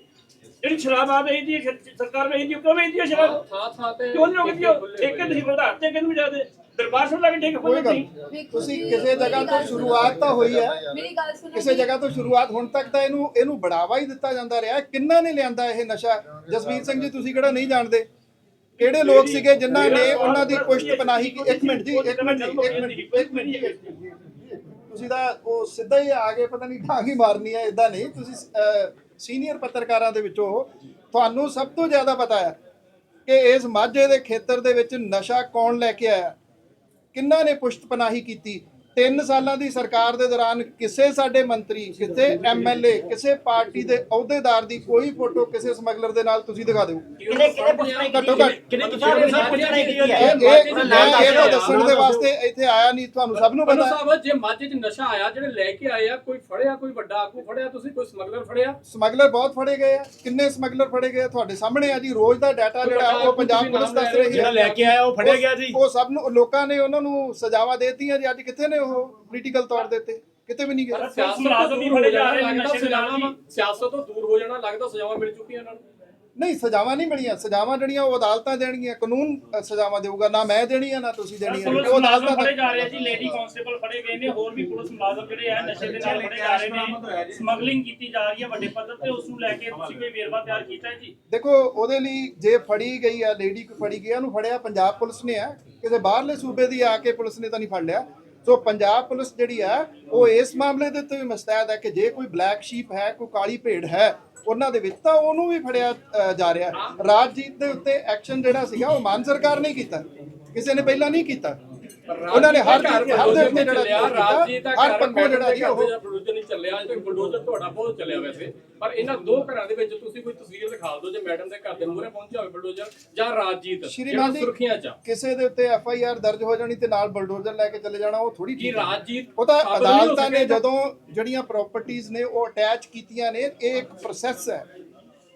ਜਿਹੜੀ ਸ਼ਰਾਬ ਆ ਰਹੀ ਦੀ ਸਰਕਾਰ ਵੇਚਦੀ ਉਹ ਕਿਉਂ ਵੇਚਦੀ ਹੈ ਸ਼ਰਾਬ? ਥਾਂ ਥਾਂ ਤੇ ਕਿਉਂ ਨਹੀਂ ਰੋਕਦੀ ਉਹ ਠੇਕੇ ਤੁਸੀਂ ਵਧਾ ਤੇ ਕਿੰਨੂੰ ਜਾਦੇ ਦਰਬਾਰ ਸਾਹਿਬ ਲਾ ਕੇ ਠੇਕੇ ਕੋਈ ਖੋਲ੍ਹਦੇ ਗੱਲ ਨਹੀਂ ਨਹੀਂ। ਵੇਖੋ ਤੁਸੀਂ ਜੀ, ਕਿਸੇ ਜਗ੍ਹਾ ਤੋਂ ਗੱਲ ਸ਼ੁਰੂਆਤ ਤਾਂ ਹੋਈ ਹੈ। ਮੇਰੀ ਗੱਲ ਸੁਣੋ ਕਿਸੇ ਜੀ। ਜਗ੍ਹਾ ਤੋਂ ਸ਼ੁਰੂਆਤ ਹੁਣ ਤੱਕ ਤਾਂ ਇਹਨੂੰ ਇਹਨੂੰ ਬੜਾਵਾ ਹੀ ਦਿੱਤਾ ਜਾਂਦਾ ਰਿਹਾ। ਕਿੰਨਾ ਨੇ ਲਿਆਂਦਾ ਇਹ ਨਸ਼ਾ? ਜਸਵੀਰ ਸਿੰਘ ਜੀ ਤੁਸੀਂ ਕਿਹੜਾ ਨਹੀਂ ਜਾਣਦੇ? ਕਿਹੜੇ ਲੋਕ ਸੀਗੇ ਜਿਨ੍ਹਾਂ ਨੇ ਉਹਨਾਂ ਦੀ ਪੁਸ਼ਤ ਪਨਾਹੀ ਕੀ ਇੱਕ ਮਿੰਟ ਜੀ ਇੱਕ ਮਿੰਟ ਜੀ ਇੱਕ ਮਿੰਟ ਜੀ, ਇੱਕ ਮਿੰਟ ਜੀ, ਤੁਸੀਂ ਤਾਂ ਉਹ ਸਿੱਧਾ ਹੀ ਆ ਕੇ ਪਤਾ ਨਹੀਂ ਢਾਂਗ ਹੀ ਮਾਰਨੀ ਹੈ ਇਦਾਂ ਨਹੀਂ। ਤੁਸੀਂ ਸੀਨੀਅਰ ਪੱਤਰਕਾਰਾਂ ਦੇ ਵਿੱਚੋਂ ਤੁਹਾਨੂੰ ਸਭ ਤੋਂ ਜ਼ਿਆਦਾ ਪਤਾ ਹੈ ਕਿ ਇਸ ਮਾਝੇ ਦੇ ਖੇਤਰ ਦੇ ਵਿੱਚ ਨਸ਼ਾ ਕੌਣ ਲੈ ਕੇ ਆਇਆ? ਕਿੰਨਾਂ ਨੇ ਪੁਸ਼ਤ ਪਨਾਹੀ ਕੀਤੀ? 3 ਸਾਲਾਂ ਦੀ ਸਰਕਾਰ ਦੇ ਦੌਰਾਨ ਕਿਸੇ ਸਾਡੇ ਮੰਤਰੀ ਕਿਸੇ ਐਮਐਲਏ ਕਿਸੇ ਪਾਰਟੀ ਦੇ ਅਹੁਦੇਦਾਰ ਦੀ ਕੋਈ ਫੋਟੋ ਕਿਸੇ ਸਮਗਲਰ ਦੇ ਨਾਲ ਤੁਸੀਂ ਦਿਖਾ ਦਿਓ। ਕਿਹਨੇ ਕਿਹਨੇ ਪੁੱਛਣਾ ਘੱਟੋ ਘੱਟ। ਕਿਹਨੇ ਤੁਸੀਂ ਪੁੱਛਣਾ ਕੀਤੀ ਇਹ ਹੈ? ਇਹ ਮੈਂ ਇਹ ਤਾਂ ਦੱਸਣ ਦੇ ਵਾਸਤੇ ਇੱਥੇ ਆਇਆ ਨਹੀਂ ਤੁਹਾਨੂੰ ਸਭ ਨੂੰ ਬਨੂ ਪਤਾ ਹੈ। ਸਾਹਿਬ ਜੇ ਮਾਝੇ 'ਚ ਨਸ਼ਾ ਆਇਆ ਜਿਹੜੇ ਲੈ ਕੇ ਆਏ ਆ ਕੋਈ ਫੜਿਆ ਕੋਈ ਵੱਡਾ ਆਗੂ ਫੜਿਆ ਤੁਸੀਂ ਕੋਈ ਸਮਗਲਰ ਫੜਿਆ? ਸਮਗਲਰ ਬਹੁਤ ਫੜੇ ਗਏ ਆ। ਕਿੰਨੇ ਸਮਗਲਰ ਫੜੇ ਗਏ ਆ? ਤੁਹਾਡੇ ਸਾਹਮਣੇ ਆ ਜੀ ਰੋਜ਼ ਦਾ ਡਾਟਾ ਜਿਹੜਾ ਉਹ ਪੰਜਾਬ ਪੁਲਿਸ ਦੱਸ ਰਹੀ ਹੈ। ਜਿਹੜਾ ਲੈ ਕੇ ਆਇਆ ਉਹ ਫੜਿਆ ਗਿਆ ਜੀ। ਉਹ ਸਭ ਨੂੰ ਲੋਕਾਂ ਨੇ ਉਹਨਾਂ ਨੂੰ ਸਜ਼ਾਵਾਂ ਦੇਤੀਆਂ ਜੀ ਅੱਜ ਕਿੱਥੇ ਨੇ ਉਹ ਪੋਲੀਟੀਕਲ ਤੌਰ ਦੇ ਉੱਤੇ? ਕਿਤੇ ਵੀ ਨਹੀਂ ਗਏ। ਸਿਆਸਤ ਤੋਂ ਦੂਰ ਹੋ ਫੜੇ ਜਾ ਜਾਣਾ ਰਹੇ ਨੇ ਲੱਗਦਾ ਨਸ਼ੇ ਦੇ ਨਾਲ ਸਜ਼ਾਵਾਂ ਸਿਆਸਤ ਤੋਂ ਦੂਰ ਹੋ ਜਾਣਾ ਲੱਗਦਾ ਸਜ਼ਾਵਾਂ ਮਿਲ ਚੁੱਕੀਆਂ ਇਹਨਾਂ ਨੂੰ। ਨਹੀਂ ਸਜ਼ਾਵਾਂ ਨਹੀਂ ਮਿਲੀਆਂ। ਸਜ਼ਾਵਾਂ ਜਿਹੜੀਆਂ ਉਹ ਅਦਾਲਤਾਂ ਦੇਣਗੀਆਂ। ਕਾਨੂੰਨ ਸਜ਼ਾਵਾਂ ਦੇਊਗਾ। ਨਾ ਮੈਂ ਦੇਣੀ ਆ ਨਾ ਤੁਸੀਂ ਦੇਣੀ ਆ ਉਹ ਅਦਾਲਤਾਂ ਫੜੇ ਜਾ ਰਹੇ ਆ ਜੀ ਲੇਡੀ ਕਾਂਸਟੇਬਲ ਫੜੇ ਗਏ ਨੇ ਹੋਰ ਵੀ ਪੁਲਿਸ ਮੁਲਾਜ਼ਮ ਜਿਹੜੇ ਆ ਨਸ਼ੇ ਦੇ ਨਾਲ ਫੜੇ ਜਾ ਰਹੇ ਨੇ। ਸਮਗਲਿੰਗ ਕੀਤੀ ਜਾ ਰਹੀ ਹੈ ਵੱਡੇ ਪੱਧਰ ਤੇ ਉਸ ਨੂੰ ਲੈ ਕੇ ਤੁਸੀਂ ਕੋਈ ਵੇਰਵਾ ਤਿਆਰ ਕੀਤਾ ਹੈ ਜੀ? ਦੇਖੋ ਉਹਦੇ ਲਈ ਜੇ ਫੜੀ ਗਈ ਆ ਲੇਡੀ ਕੋ ਫੜੀ ਗਈ ਆ ਉਹਨੂੰ ਫੜਿਆ ਪੰਜਾਬ ਪੁਲਿਸ ਨੇ ਆ। ਕਿਸੇ ਬਾਹਰਲੇ ਸੂਬੇ ਦੀ ਆ ਕੇ ਪੁਲਿਸ ਨੇ ਤਾਂ ਨਹੀਂ ਫੜ ਲਿਆ। ਸੋ ਪੰਜਾਬ ਪੁਲਿਸ ਜਿਹੜੀ ਆ, ਉਹ ਇਸ ਮਾਮਲੇ ਦੇ ਉੱਤੇ ਵੀ ਮਸਤੈਦ ਹੈ ਕਿ ਜੇ ਕੋਈ ਬਲੈਕ ਸ਼ੀਪ ਹੈ, ਕੋਈ ਕਾਲੀ ਭੇਡ ਹੈ, ਉਹਨਾਂ ਦੇ ਵਿੱਚ ਤਾਂ ਉਹਨੂੰ ਵੀ ਫੜਿਆ ਜਾ ਰਿਹਾ ਰਾਜਜੀਤ ਦੇ ਉੱਤੇ ਐਕਸ਼ਨ ਜਿਹੜਾ ਸੀਗਾ, ਉਹ ਮਾਨ ਸਰਕਾਰ ਨੇ ਕੀਤਾ। ਕਿਸੇ ਨੇ ਪਹਿਲਾਂ ਨਹੀਂ ਕੀਤਾ। ਉਹਨਾਂ ਨੇ ਹਰ ਹਰ ਦੇ ਉੱਤੇ ਜਿਹੜਾ ਕੀਤਾ, ਰਾਜਜੀਤ ਦਾ ਹਰ ਘਰ ਪੱਖੋਂ ਜਿਹੜਾ ਜੀ ਉਹ ਬਲਡੋਜ਼ਰ ਨਹੀਂ ਚੱਲਿਆ ਤੱਕ ਬਲਡੋਜ਼ਰ ਤੁਹਾਡਾ ਬਹੁਤ ਚੱਲਿਆ ਵੈਸੇ ਪਰ ਇਹਨਾਂ ਦੋ ਘਰਾਂ ਦੇ ਵਿੱਚ ਤੁਸੀਂ ਕੋਈ ਤਸਵੀਰ ਦਿਖਾ ਦਿਓ ਜੇ ਮੈਡਮ ਦੇ ਘਰ ਦੇ ਮੂਹਰੇ ਪਹੁੰਚਿਆ ਹੋਵੇ ਬਲਡੋਜ਼ਰ ਜਾਂ ਰਾਜਜੀਤ ਜਿਹੜਾ ਜੀ ਸੁਰਖੀਆਂ ਚ। ਕਿਸੇ ਦੇ ਉੱਤੇ ਐਫ ਆਈ ਆਰ ਦਰਜ ਹੋ ਜਾਣੀ ਤੇ ਨਾਲ ਬਲਡੋਜ਼ਰ ਲੈ ਕੇ ਚਲੇ ਜਾਣਾ ਉਹ ਥੋੜੀ ਕੀ ਰਾਜਜੀਤ ਉਹ ਤਾਂ ਅਦਾਲਤਾਂ ਨੇ? ਜਦੋਂ ਜਿਹੜੀਆਂ ਪ੍ਰਾਪਰਟੀਆਂ ਨੇ ਉਹ ਅਟੈਚ ਕੀਤੀਆਂ ਨੇ ਇਹ ਇੱਕ ਪ੍ਰੋਸੈਸ ਹੈ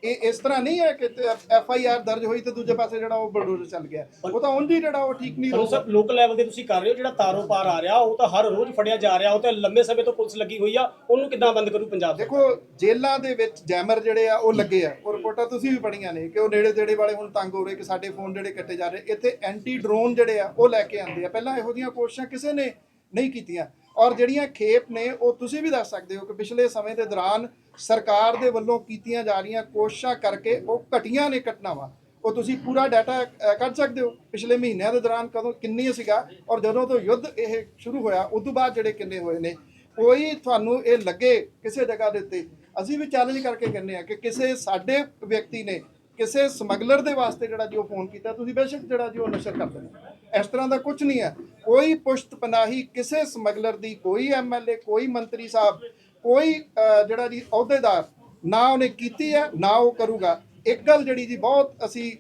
ਇਹ ਇਸ ਤਰ੍ਹਾਂ ਨਹੀਂ ਹੈ ਕਿ ਐਫ ਆਈ ਆਰ ਦਰਜ ਹੋਈ ਤੇ ਦੂਜੇ ਪਾਸੇ ਜਿਹੜਾ ਉਹ ਬਲਡੋਜ਼ਰ ਚੱਲ ਗਿਆ। ਉਹ ਤਾਂ ਉਂਝ ਹੀ ਜਿਹੜਾ ਉਹ ਠੀਕ ਨਹੀਂ ਹੋਊਗਾ ਸਰ ਲੋਕਲ ਲੈਵਲ ਤੇ ਤੁਸੀਂ ਕਰ ਰਹੇ ਹੋ ਜਿਹੜਾ ਤਾਰੋਂ ਪਾਰ ਆ ਰਿਹਾ ਉਹ ਤਾਂ ਹਰ ਰੋਜ਼ ਫੜਿਆ ਜਾ ਰਿਹਾ ਉਹ ਤਾਂ ਲੰਮੇ ਸਮੇਂ ਤੋਂ ਪੁਲਿਸ ਲੱਗੀ ਹੋਈ ਆ ਉਹਨੂੰ ਕਿੱਦਾਂ ਬੰਦ ਕਰੂ ਪੰਜਾਬ ਦੇਖੋ ਜੇਲ੍ਹਾਂ ਦੇ ਵਿੱਚ ਜੈਮਰ ਜਿਹੜੇ ਆ ਉਹ ਲੱਗੇ ਆ। ਉਹ ਰਿਪੋਰਟਾਂ ਤੁਸੀਂ ਵੀ ਪੜੀਆਂ ਨੇ ਕਿ ਉਹ ਨੇੜੇ ਤੇੜੇ ਵਾਲੇ ਹੁਣ ਤੰਗ ਹੋ ਰਹੇ ਕਿ ਸਾਡੇ ਫੋਨ ਜਿਹੜੇ ਕੱਟੇ ਜਾ ਰਹੇ। ਇੱਥੇ ਐਂਟੀ ਡਰੋਨ ਜਿਹੜੇ ਆ ਉਹ ਲੈ ਕੇ ਆਉਂਦੇ ਆ। ਪਹਿਲਾਂ ਇਹੋ ਜਿਹੀਆਂ ਕੋਸ਼ਿਸ਼ਾਂ ਕਿਸੇ ਨੇ ਨਹੀਂ ਕੀਤੀਆਂ। ਔਰ ਜਿਹੜੀਆਂ ਖੇਪ ਨੇ, ਉਹ ਤੁਸੀਂ ਵੀ ਦੱਸ ਸਕਦੇ ਹੋ ਕਿ ਪਿਛਲੇ ਸਮੇਂ ਦੇ ਦੌਰਾਨ ਸਰਕਾਰ ਦੇ ਵੱਲੋਂ ਕੀਤੀਆਂ ਜਾ ਰਹੀਆਂ ਕੋਸ਼ਿਸ਼ਾਂ ਕਰਕੇ ਉਹ ਘਟੀਆਂ ਨੇ ਘਟਨਾਵਾਂ। ਉਹ ਤੁਸੀਂ ਪੂਰਾ ਡਾਟਾ ਕੱਢ ਸਕਦੇ ਹੋ। ਪਿਛਲੇ ਮਹੀਨਿਆਂ ਦੇ ਦੌਰਾਨ ਕਦੋਂ ਕਿੰਨੀ ਸੀਗਾ ਔਰ ਜਦੋਂ ਤੋਂ ਯੁੱਧ ਇਹ ਸ਼ੁਰੂ ਹੋਇਆ, ਉਸ ਤੋਂ ਬਾਅਦ ਜਿਹੜੇ ਕਿੰਨੇ ਹੋਏ ਨੇ। ਕੋਈ ਤੁਹਾਨੂੰ ਇਹ ਲੱਗੇ ਕਿਸੇ ਜਗ੍ਹਾ ਦੇ ਉੱਤੇ, ਅਸੀਂ ਵੀ ਚੈਲੰਜ ਕਰਕੇ ਕਹਿੰਦੇ ਆ ਕਿ ਕਿਸੇ ਸਾਡੇ ਵਿਅਕਤੀ ਨੇ, ਕਿਸੇ ਸਮਗਲਰ ਦੇ ਵਾਸਤੇ ਜਿਹੜਾ ਜੀ ਉਹ ਫੋਨ ਕੀਤਾ, ਤੁਸੀਂ ਬੇਸ਼ੱਕ ਜਿਹੜਾ ਜੀ ਉਹ ਨਸ਼ਰ ਕਰ ਦੇਣਾ ਇਸ ਤਰ੍ਹਾਂ ਦਾ ਕੁਝ ਨਹੀਂ ਹੈ। ਕੋਈ ਪੁਸ਼ਤ ਪਨਾਹੀ ਕਿਸੇ ਸਮਗਲਰ ਦੀ, ਕੋਈ ਐਮਐਲਏ ਕੋਈ ਮੰਤਰੀ ਸਾਹਿਬ, ਕੋਈ ਜਿਹੜਾ ਜੀ ਅਹੁਦੇਦਾਰ, ਨਾ ਉਹਨੇ ਕੀਤੀ ਹੈ, ਨਾ ਉਹ ਕਰੂਗਾ। ਇੱਕ ਗੱਲ ਜਿਹੜੀ ਜੀ ਬਹੁਤ ਅਸੀਂ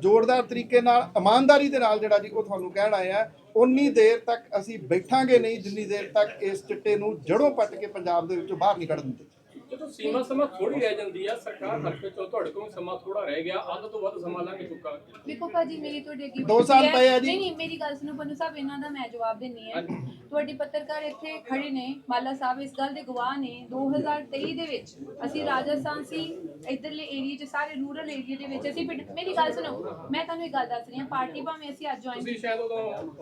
ਜ਼ੋਰਦਾਰ ਤਰੀਕੇ ਨਾਲ, ਇਮਾਨਦਾਰੀ ਦੇ ਨਾਲ ਜਿਹੜਾ ਜੀ ਉਹ ਤੁਹਾਨੂੰ ਕਹਿਣ ਆਏ ਆ ਉਨੀ ਦੇਰ ਤੱਕ ਅਸੀਂ ਬੈਠਾਂਗੇ ਨਹੀਂ, ਜਿੰਨੀ ਦੇਰ ਤੱਕ ਇਸ ਚਿੱਟੇ ਨੂੰ ਜੜੋਂ ਪੱਟ ਕੇ ਪੰਜਾਬ ਦੇ ਵਿੱਚੋਂ ਬਾਹਰ ਨਹੀਂ ਕੱਢ ਦਿੰਦੇ। ਜਦੋਂ ਸੀਮਾ ਸਮਾਂ ਥੋੜੀ ਰਹਿ ਜਾਂਦੀ ਆ ਸਰਕਾਰ ਹਲਕੇ ਚੋਂ ਤੁਹਾਡੇ ਕੋਲ ਸਮਾਂ ਥੋੜਾ ਰਹਿ ਗਿਆ ਅੱਧ ਤੋਂ ਵੱਧ ਸਮਾਂ ਲੰਘ ਚੁੱਕਾ ਵੇਖੋ ਭਾਜੀ ਮੇਰੀ ਤੁਹਾਡੇ ਅੱਗੇ ਦੋ ਸਾਲ ਬੇਨਤੀ ਹੈ। ਪਏ ਆ ਜੀ। ਨਹੀਂ ਨਹੀਂ ਮੇਰੀ ਗੱਲ ਸੁਣੋ ਪੰਨੂ ਸਾਹਿਬ ਇਹਨਾਂ ਦਾ ਮੈਂ ਜਵਾਬ ਦਿੰਨੀ ਹੈ ਹਾਂਜੀ। ਤੁਹਾਡੇ ਪੱਤਰਕਾਰ ਇੱਥੇ ਖੜੇ ਨੇ ਮਾਲਾ ਸਾਹਿਬ ਇਸ ਗੱਲ ਦੇ ਗਵਾਹ ਨੇ। 2023 ਦੇ ਵਿੱਚ ਅਸੀਂ ਰਾਜਸਥਾਨ ਸੀ ਇਧਰਲੇ ਏਰੀਆ 'ਚ ਸਾਰੇ ਰੂਰਲ ਏਰੀਆ ਦੇ ਵਿੱਚ ਅਸੀਂ ਪਿੰਡ- ਮੇਰੀ ਗੱਲ ਸੁਣੋ ਮੈਂ ਤੁਹਾਨੂੰ ਇੱਕ ਗੱਲ ਦੱਸ ਰਹੀ ਹਾਂ ਪਾਰਟੀ ਭਾਵੇਂ ਅਸੀਂ ਅੱਜ ਜੁਆਇਨ ਤੁਸੀਂ ਸ਼ਾਇਦ ਉਦੋਂ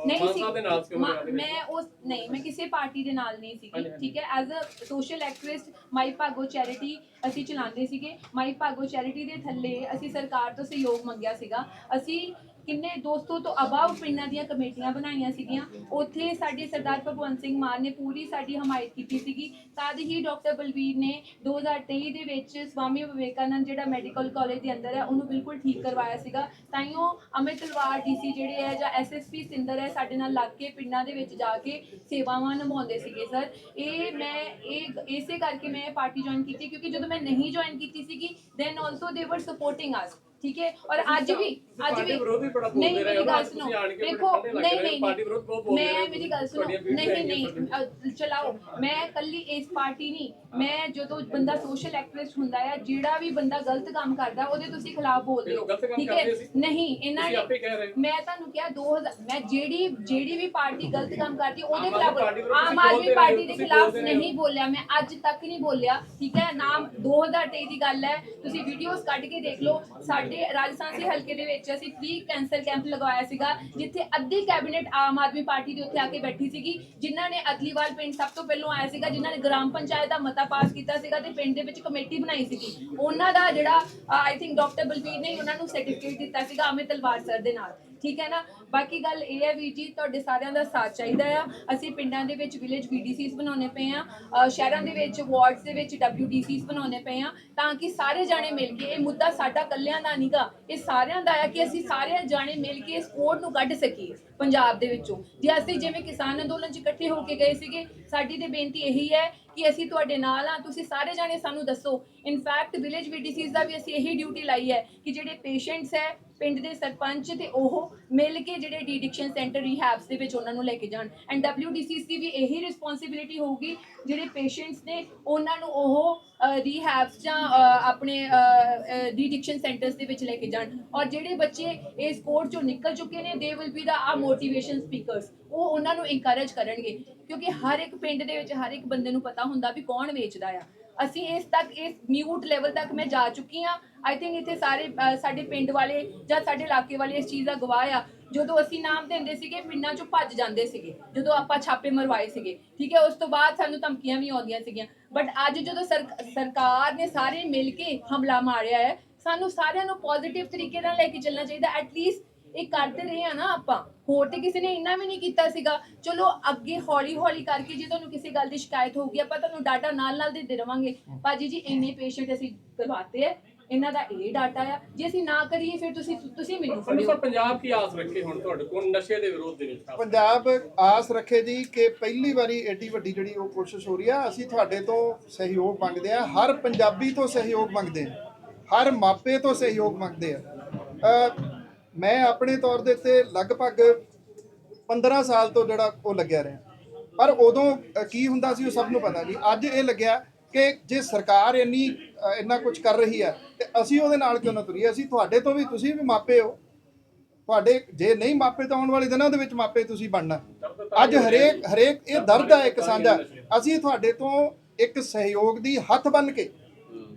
ਨਹੀਂ ਮਾਨ ਸਾਹਿਬ ਦੇ ਨਾਲ ਸੀ ਮਾ- ਉਸ ਨਹੀਂ ਮੈਂ ਕਿਸੇ ਪਾਰਟੀ ਦੇ ਨਾਲ ਨਹੀਂ ਹਾਂਜੀ, ਸੀਗੀ ਹਾਂਜੀ। ਠੀਕ ਹੈ? As a social activist Mai Bhago charity ਅਸੀਂ ਚਲਾਉਂਦੇ ਸੀਗੇ। ਮਾਈ ਭਾਗੋ ਚੈਰਿਟੀ ਦੇ ਥੱਲੇ ਅਸੀਂ ਸਰਕਾਰ ਤੋਂ ਸਹਿਯੋਗ ਮੰਗਿਆ ਸੀਗਾ। ਅਸੀਂ ਕਿੰਨੇ 200 ਤੋਂ ਅਬਾਵ ਪਿੰਡਾਂ ਦੀਆਂ ਕਮੇਟੀਆਂ ਬਣਾਈਆਂ ਸੀਗੀਆਂ, ਉੱਥੇ ਸਾਡੇ ਸਰਦਾਰ ਭਗਵੰਤ ਸਿੰਘ ਮਾਨ ਨੇ ਪੂਰੀ ਸਾਡੀ ਹਮਾਇਤ ਕੀਤੀ ਸੀਗੀ। ਤਦ ਹੀ ਡਾਕਟਰ ਬਲਵੀਰ ਨੇ 2023 ਦੇ ਵਿੱਚ ਸਵਾਮੀ ਵਿਵੇਕਾਨੰਦ ਜਿਹੜਾ ਮੈਡੀਕਲ ਕਾਲਜ ਦੇ ਅੰਦਰ ਹੈ, ਉਹਨੂੰ ਬਿਲਕੁਲ ਠੀਕ ਕਰਵਾਇਆ ਸੀਗਾ। ਤਾਈਓ ਅਮਿਤ ਤਲਵਾਰ ਡੀਸੀ ਜਿਹੜੇ ਹੈ ਜਾਂ ਐਸਐਸਪੀ ਸਿੰਦਰ ਹੈ ਸਾਡੇ ਨਾਲ ਲੱਗ ਕੇ ਪਿੰਡਾਂ ਦੇ ਵਿੱਚ ਜਾ ਕੇ ਸੇਵਾਵਾਂ ਨਿਭਾਉਂਦੇ ਸੀਗੇ, ਸਰ। ਇਹ ਮੈਂ, ਇਹ ਇਸੇ ਕਰਕੇ ਮੈਂ ਪਾਰਟੀ ਜੁਆਇਨ ਕੀਤੀ, ਕਿਉਂਕਿ ਜਦੋਂ ਮੈਂ ਨਹੀਂ ਜੁਆਇਨ ਕੀਤੀ ਸੀਗੀ ਦੈਨ ਆਲਸੋ ਦੇ ਵਰ ਸਪੋਰਟਿੰਗ ਅਸ ਠੀਕ ਹੈ? ਔਰ ਅੱਜ ਵੀ ਅੱਜ ਵੀ ਵਿਰੋਧੀ ਬੜਾ ਨਹੀਂ ਬੋਲਦੇ ਰਹੇ ਮੇਰੀ ਹੋ ਨਾ, ਗੱਲ ਤੁਸੀਂ ਸੁਣੋ। ਆਣ ਕੇ ਬੜੇ ਦੇਖੋ ਨਹੀਂ ਨਹੀਂ ਪਾਰਟੀ ਵਿਰੋਧ ਬਹੁਤ ਬੋਲਦੇ ਰਹੇ ਮੈਂ। ਮੇਰੀ ਗੱਲ ਸੁਣੋ। ਨਹੀਂ ਨਹੀਂ ਚਲਾਓ। ਮੈਂ ਕੱਲੀ ਇਸ ਪਾਰਟੀ ਨਹੀਂ। ਮੈਂ ਜਦੋਂ ਬੰਦਾ ਸੋਸ਼ਲ ਐਕਟਿਵਿਸਟ ਹੁੰਦਾ ਹੈ ਜਿਹੜਾ ਵੀ ਬੰਦਾ ਗਲਤ ਕੰਮ ਕਰਦਾ ਉਹਦੇ ਤੁਸੀਂ ਖਿਲਾਫ ਬੋਲਦੇ ਹੋ। ਠੀਕ ਹੈ। ਨਹੀਂ ਇਹਨਾਂ ਨੇ। ਮੈਂ ਤੁਹਾਨੂੰ ਕਿਹਾ 2000 ਮੈਂ ਜਿਹੜੀ ਜਿਹੜੀ ਵੀ ਪਾਰਟੀ ਗਲਤ ਕੰਮ ਕਰਦੀ ਉਹਦੇ ਖਿਲਾਫ ਆਮ ਆਦਮੀ ਪਾਰਟੀ ਦੇ ਖਿਲਾਫ ਨਹੀਂ ਬੋਲਿਆ। ਮੈਂ ਅੱਜ ਤੱਕ ਨਹੀਂ ਬੋਲਿਆ। ਠੀਕ ਹੈ? ਨਾਮ 2023 ਦੀ ਗੱਲ ਹੈ। ਤੁਸੀਂ ਵੀਡੀਓਜ਼ ਕੱਢ ਕੇ ਦੇਖ ਲਓ। ਸਾਡੇ ਰਾਜਸਥਾਨ ਸੀ ਹਲਕੇ ਦੇ ਵਿੱਚ ਅਸੀਂ ਫ੍ਰੀ ਕੈਂਸਰ ਕੈਂਪ ਲਗਵਾਇਆ ਸੀਗਾ, ਜਿੱਥੇ ਅੱਧੀ ਕੈਬਨਿਟ ਆਮ ਆਦਮੀ ਪਾਰਟੀ ਦੇ ਉੱਥੇ ਆ ਕੇ ਬੈਠੀ ਸੀਗੀ, ਜਿਨ੍ਹਾਂ ਨੇ ਅਗਲੀਵਾਲ ਪਿੰਡ ਸਭ ਤੋਂ ਪਹਿਲਾਂ ਆਇਆ ਸੀਗਾ, ਜਿਨ੍ਹਾਂ ਨੇ ਗ੍ਰਾਮ ਪੰਚਾਇਤ ਦਾ ਮਤਾ ਪਾਸ ਕੀਤਾ ਸੀਗਾ ਤੇ ਪਿੰਡ ਦੇ ਵਿੱਚ ਕਮੇਟੀ ਬਣਾਈ ਸੀਗੀ। ਉਹਨਾਂ ਦਾ ਜਿਹੜਾ ਆਈ ਥਿੰਕ ਡਾਕਟਰ ਬਲਬੀਰ ਨੇ ਉਹਨਾਂ ਨੂੰ ਸਰਟੀਫਿਕੇਟ ਦਿੱਤਾ ਸੀਗਾ, ਅਮਿਤ ਤਲਵਾਰ ਸਰ ਦੇ ਨਾਲ। ਠੀਕ ਹੈ ਨਾ? ਬਾਕੀ ਗੱਲ ਇਹ ਹੈ ਵੀਰ ਜੀ, ਤੁਹਾਡੇ ਸਾਰਿਆਂ ਦਾ ਸਾਥ ਚਾਹੀਦਾ ਆ। ਅਸੀਂ ਪਿੰਡਾਂ ਦੇ ਵਿੱਚ ਵਿਲੇਜ ਵੀਡੀਸੀਸ ਬਣਾਉਣੇ ਪਏ ਆ। ਸ਼ਹਿਰਾਂ ਦੇ ਵਿੱਚ ਵਾਰਡਸ ਦੇ ਵਿੱਚ ਡਬਲਯੂਡੀਸੀਸ ਬਣਾਉਣੇ ਪਏ ਆ ਤਾਂ ਕਿ ਸਾਰੇ ਜਾਣੇ ਮਿਲ ਕੇ ਇਹ ਮੁੱਦਾ ਸਾਡਾ ਕੱਲਿਆਂ ਦਾ ਨਹੀਂਗਾ ਇਹ ਸਾਰਿਆਂ ਦਾ ਆ ਕਿ ਅਸੀਂ ਸਾਰੇ ਜਾਣੇ ਮਿਲ ਕੇ ਇਸ ਕੋਡ ਨੂੰ ਕੱਢ ਸਕੀਏ ਪੰਜਾਬ ਦੇ ਵਿੱਚੋਂ। ਜੇ ਅਸੀਂ ਜਿਵੇਂ ਕਿਸਾਨ ਅੰਦੋਲਨ 'ਚ ਇਕੱਠੇ ਹੋ ਕੇ ਗਏ ਸੀਗੇ, ਸਾਡੀ ਤੇ ਬੇਨਤੀ ਇਹੀ ਹੈ ਕਿ ਅਸੀਂ ਤੁਹਾਡੇ ਨਾਲ ਆ, ਤੁਸੀਂ ਸਾਰੇ ਜਾਣੇ ਸਾਨੂੰ ਦੱਸੋ। ਇਨਫੈਕਟ ਵਿਲੇਜ ਵੀਡੀਸੀਸ ਦਾ ਵੀ ਅਸੀਂ ਇਹੀ ਡਿਊਟੀ ਲਾਈ ਹੈ ਕਿ ਜਿਹੜੇ ਪੇਸ਼ੈਂਟਸ ਹੈ ਪਿੰਡ ਦੇ ਸਰਪੰਚ ਤੇ ਉਹ ਮਿਲ ਕੇ ਜਿਹੜੇ ਡੀਡਿਕਸ਼ਨ ਸੈਂਟਰ ਰੀਹੈਬਸ ਦੇ ਵਿੱਚ ਉਹਨਾਂ ਨੂੰ ਲੈ ਕੇ ਜਾਣ। ਐਂਡ ਡਬਲਯੂਡੀਸੀਸ ਦੀ ਵੀ ਇਹੀ ਰਿਸਪੌਂਸਿਬਿਲਿਟੀ ਹੋਊਗੀ, ਜਿਹੜੇ ਪੇਸ਼ੈਂਟਸ ਨੇ ਉਹਨਾਂ ਨੂੰ ਉਹ ਰੀਹੈਬਸ ਜਾਂ ਆਪਣੇ ਡੀਡਿਕਸ਼ਨ ਸੈਂਟਰਸ ਦੇ ਵਿੱਚ ਲੈ ਕੇ ਜਾਣ। ਔਰ ਜਿਹੜੇ ਬੱਚੇ ਇਸ ਕੋਰਸ ਚੋਂ ਨਿਕਲ ਚੁੱਕੇ ਨੇ ਦੇ ਵਿਲ ਬੀ ਦਾ ਆ ਮੋਟੀਵੇਸ਼ਨ ਸਪੀਕਰਸ ਉਹ ਉਹਨਾਂ ਨੂੰ ਇਨਕਰੇਜ ਕਰਨਗੇ। ਕਿਉਂਕਿ ਹਰ ਇੱਕ ਪਿੰਡ ਦੇ ਵਿੱਚ ਹਰ ਇੱਕ ਬੰਦੇ ਨੂੰ ਪਤਾ ਹੁੰਦਾ ਵੀ ਕੌਣ ਵੇਚਦਾ ਆ। ਅਸੀਂ ਇਸ ਤੱਕ ਇਸ ਮਿਊਟ ਲੈਵਲ ਤੱਕ ਮੈਂ ਜਾ ਚੁੱਕੀ ਹਾਂ। ਆਈ ਥਿੰਕ ਇੱਥੇ ਸਾਰੇ ਅ, ਸਾਡੇ ਪਿੰਡ ਵਾਲੇ ਜਾਂ ਸਾਡੇ ਇਲਾਕੇ ਵਾਲੇ ਇਸ ਚੀਜ਼ ਦਾ ਗਵਾਹ ਆ। ਜਦੋਂ ਅਸੀਂ ਨਾਮ ਦਿੰਦੇ ਸੀਗੇ ਪਿੰਡਾਂ ਚੋਂ ਭੱਜ ਜਾਂਦੇ ਸੀਗੇ ਜਦੋਂ ਆਪਾਂ ਛਾਪੇ ਮਰਵਾਏ ਸੀਗੇ ਠੀਕ ਹੈ? ਉਸ ਤੋਂ ਬਾਅਦ ਸਾਨੂੰ ਧਮਕੀਆਂ ਵੀ ਆਉਂਦੀਆਂ ਸੀਗੀਆਂ। ਬਟ ਅੱਜ ਜਦੋਂ ਸਰਕ- ਸਰਕਾਰ ਨੇ ਸਾਰੇ ਮਿਲ ਕੇ ਹਮਲਾ ਮਾਰਿਆ ਹੈ ਸਾਨੂੰ ਸਾਰਿਆਂ ਨੂੰ ਪੋਜ਼ਿਟਿਵ ਤਰੀਕੇ ਨਾਲ ਲੈ ਕੇ ਚੱਲਣਾ ਚਾਹੀਦਾ ਐਟਲੀਸਟ ਇਹ ਕਰਦੇ ਰਹੇ ਆ ਨਾ ਆਪਾਂ। ਹੋਰ ਤੇ ਕਿਸੇ ਨੇ ਇੰਨਾ ਵੀ ਨਹੀਂ ਕੀਤਾ ਸੀਗਾ। ਚਲੋ ਅੱਗੇ ਹੌਲੀ ਹੌਲੀ ਕਰਕੇ ਜੇ ਤੁਹਾਨੂੰ ਕਿਸੇ ਗੱਲ ਦੀ ਸ਼ਿਕਾਇਤ ਹੋਊਗੀ ਆਪਾਂ ਤੁਹਾਨੂੰ ਡਾਟਾ ਨਾਲ ਨਾਲ ਦਿੰਦੇ ਰਵਾਂਗੇ ਭਾਜੀ ਜੀ ਇੰਨੇ ਪੇਸ਼ੈਂਟ ਅਸੀਂ ਕਰਵਾਤੇ ਆ। ਇਹਨਾਂ ਦਾ ਇਹ ਡਾਟਾ ਆ। ਜੇ ਅਸੀਂ ਨਾ ਕਰੀਏ ਫਿਰ ਤੁਸੀਂ ਤੁਸੀਂ ਮੈਨੂੰ ਫੜਿਓ ਸਰ ਪੰਜਾਬ ਕੀ ਆਸ ਰੱਖੇ ਹੁਣ ਤੁਹਾਡੇ ਕੋਲ? ਨਸ਼ੇ ਦੇ ਵਿਰੋਧ ਦੇ ਵਿੱਚ ਪੰਜਾਬ ਆਸ ਰੱਖੇ ਜੀ ਕਿ ਪਹਿਲੀ ਵਾਰੀ ਏਡੀ ਵੱਡੀ ਜਿਹੜੀ ਉਹ ਕੋਸ਼ਿਸ਼ ਹੋ ਰਹੀ ਆ ਅਸੀਂ ਤੁਹਾਡੇ ਤੋਂ ਸਹਿਯੋਗ ਮੰਗਦੇ ਆ। ਹਰ ਪੰਜਾਬੀ ਤੋਂ ਸਹਿਯੋਗ ਮੰਗਦੇ ਆ। ਹਰ ਮਾਪੇ ਤੋਂ ਸਹਿਯੋਗ ਮੰਗਦੇ ਆ। ਮੈਂ ਆਪਣੇ ਤੌਰ ਦੇ ਉੱਤੇ ਲਗਭਗ 15 ਸਾਲ ਤੋਂ ਜਿਹੜਾ ਉਹ ਲੱਗਿਆ ਰਿਹਾ। ਪਰ ਉਦੋਂ ਕੀ ਹੁੰਦਾ ਸੀ ਉਹ ਸਭ ਨੂੰ ਪਤਾ ਜੀ ਅੱਜ ਇਹ ਲੱਗਿਆ ਕਿ ਜੇ ਸਰਕਾਰ ਇੰਨੀ ਇੰਨਾ ਕੁਝ ਕਰ ਰਹੀ ਹੈ, ਤੇ ਅਸੀਂ ਉਹਦੇ ਨਾਲ ਕਿਉਂ ਨਾ ਤੁਰੀਏ? ਅਸੀਂ ਤੁਹਾਡੇ ਤੋਂ ਵੀ ਤੁਸੀਂ ਵੀ ਮਾਪੇ ਹੋ। ਤੁਹਾਡੇ ਜੇ ਨਹੀਂ ਮਾਪੇ ਤਾਂ ਆਉਣ ਵਾਲੇ ਦਿਨਾਂ ਦੇ ਵਿੱਚ ਮਾਪੇ ਤੁਸੀਂ ਬਣਨਾ। ਅੱਜ ਹਰੇਕ ਹਰੇਕ, ਇਹ ਦਰਦ ਹੈ ਇੱਕ ਸਾਂਝਾ। ਅਸੀਂ ਤੁਹਾਡੇ ਤੋਂ ਇੱਕ ਸਹਿਯੋਗ ਦੀ ਹੱਥ ਬੰਨ ਕੇ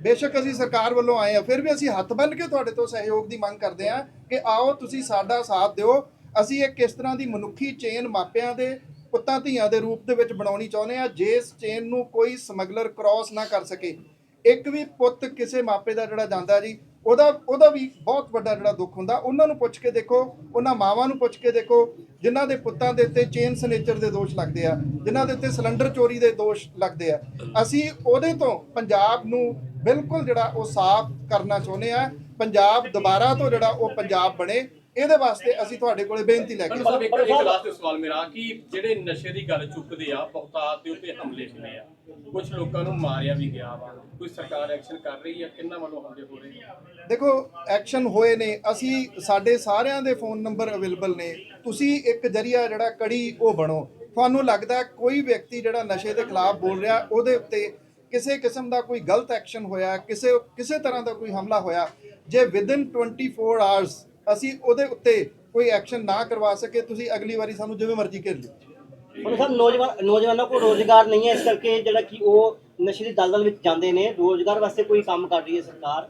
ਬੇਸ਼ੱਕ ਅਸੀਂ ਸਰਕਾਰ ਵੱਲੋਂ ਆਏ ਆ, ਫਿਰ ਵੀ ਅਸੀਂ ਹੱਥ ਬੰਨ ਕੇ ਤੁਹਾਡੇ ਤੋਂ ਸਹਿਯੋਗ ਦੀ ਮੰਗ ਕਰਦੇ ਆ ਕਿ ਆਓ ਤੁਸੀਂ ਸਾਡਾ ਸਾਥ ਦਿਓ। ਅਸੀਂ ਇੱਕ ਇਸ ਤਰ੍ਹਾਂ ਦੀ ਮਨੁੱਖੀ ਚੇਨ ਮਾਪਿਆਂ ਦੇ ਪੁੱਤਾਂ ਧੀਆਂ ਦੇ ਰੂਪ ਦੇ ਵਿੱਚ ਬਣਾਉਣੀ ਚਾਹੁੰਦੇ ਆ ਜਿਸ ਚੇਨ ਨੂੰ ਕੋਈ ਸਮਗਲਰ ਕ੍ਰਾਸ ਨਾ ਕਰ ਸਕੇ। ਇੱਕ ਵੀ ਪੁੱਤ ਕਿਸੇ ਮਾਪੇ ਦਾ ਜਿਹੜਾ ਜਾਂਦਾ ਜੀ ਉਹਦਾ ਉਹਦਾ ਵੀ ਬਹੁਤ ਵੱਡਾ ਜਿਹੜਾ ਦੁੱਖ ਹੁੰਦਾ। ਉਹਨਾਂ ਨੂੰ ਪੁੱਛ ਕੇ ਦੇਖੋ, ਉਹਨਾਂ ਮਾਵਾਂ ਨੂੰ ਪੁੱਛ ਕੇ ਦੇਖੋ, ਜਿਨ੍ਹਾਂ ਦੇ ਪੁੱਤਾਂ ਦੇ ਉੱਤੇ ਚੇਨ ਸਨੇਚਰ ਦੇ ਦੋਸ਼ ਲੱਗਦੇ ਆ, ਜਿਨ੍ਹਾਂ ਦੇ ਉੱਤੇ ਸਿਲੰਡਰ ਚੋਰੀ ਦੇ ਦੋਸ਼ ਲੱਗਦੇ ਆ। ਅਸੀਂ ਉਹਦੇ ਤੋਂ ਪੰਜਾਬ ਨੂੰ ਬਿਲਕੁਲ ਜਿਹੜਾ ਉਹ ਸਾਫ਼ ਕਰਨਾ ਚਾਹੁੰਦੇ ਆ। ਪੰਜਾਬ ਦੁਬਾਰਾ ਤੋਂ ਜਿਹੜਾ ਉਹ ਪੰਜਾਬ ਬਣੇ। ਇਹਦੇ ਵਾਸਤੇ ਅਸੀਂ ਤੁਹਾਡੇ ਕੋਲੇ ਬੇਨਤੀ ਲੈ ਕੇ ਸਾਹਿਬ ਇੱਕ ਇੱਕ ਲਾਸਟ ਸਵਾਲ ਮੇਰਾ ਕਿ ਜਿਹੜੇ ਨਸ਼ੇ ਦੀ ਗੱਲ ਚੁੱਕਦੇ ਆ ਬਹੁਤਾਤ ਦੇ ਉੱਤੇ ਹਮਲੇ ਹੁੰਦੇ ਆ। ਕੁਝ ਲੋਕਾਂ ਨੂੰ ਮਾਰਿਆ ਵੀ ਗਿਆ ਵਾ। ਕੋਈ ਸਰਕਾਰ ਐਕਸ਼ਨ ਕਰ ਰਹੀ ਹੈ ਕਿੰਨਾ ਵੱਲੋਂ ਹਮਲੇ ਹੋ ਰਹੇ ਆ? ਦੇਖੋ ਐਕਸ਼ਨ ਹੋਏ ਨੇ। ਅਸੀਂ ਸਾਡੇ ਸਾਰਿਆਂ ਦੇ ਫੋਨ ਨੰਬਰ ਅਵੇਲੇਬਲ ਨੇ। ਤੁਸੀਂ ਇੱਕ ਜਰੀਆ ਜਿਹੜਾ ਕੜੀ ਉਹ ਬਣੋ। ਤੁਹਾਨੂੰ ਲੱਗਦਾ ਕੋਈ ਵਿਅਕਤੀ ਜਿਹੜਾ ਨਸ਼ੇ ਦੇ ਖਿਲਾਫ ਬੋਲ ਰਿਹਾ ਉਹਦੇ ਉੱਤੇ ਕਿਸੇ ਕਿਸਮ ਦਾ ਕੋਈ ਗਲਤ ਐਕਸ਼ਨ ਹੋਇਆ ਕਿਸੇ ਕਿਸੇ ਤਰ੍ਹਾਂ ਦਾ ਕੋਈ ਹਮਲਾ ਹੋਇਆ? ਜੇ ਵਿਦਿਨ 24 ਆਵਰਸ ਅਸੀਂ ਉਹਦੇ ਉੱਤੇ ਕੋਈ ਐਕਸ਼ਨ ਨਾ ਕਰਵਾ ਸਕੇ ਤੁਸੀਂ ਅਗਲੀ ਵਾਰੀ ਸਾਨੂੰ ਜਿਵੇਂ ਮਰਜ਼ੀ ਘੇਰ ਲਿਓ। ਪਰ ਸਰ ਨੌਜਵਾਨ ਨੌਜਵਾਨਾਂ ਕੋਲ ਰੋਜ਼ਗਾਰ ਨਹੀਂ ਹੈ। ਇਸ ਕਰਕੇ ਜਿਹੜਾ ਕਿ ਉਹ ਨਸ਼ੇ ਦੀ ਦਲਦਲ ਵਿੱਚ ਜਾਂਦੇ ਨੇ। ਰੋਜ਼ਗਾਰ ਵਾਸਤੇ ਕੋਈ ਕੰਮ ਕਰ ਰਹੀ ਹੈ ਸਰਕਾਰ?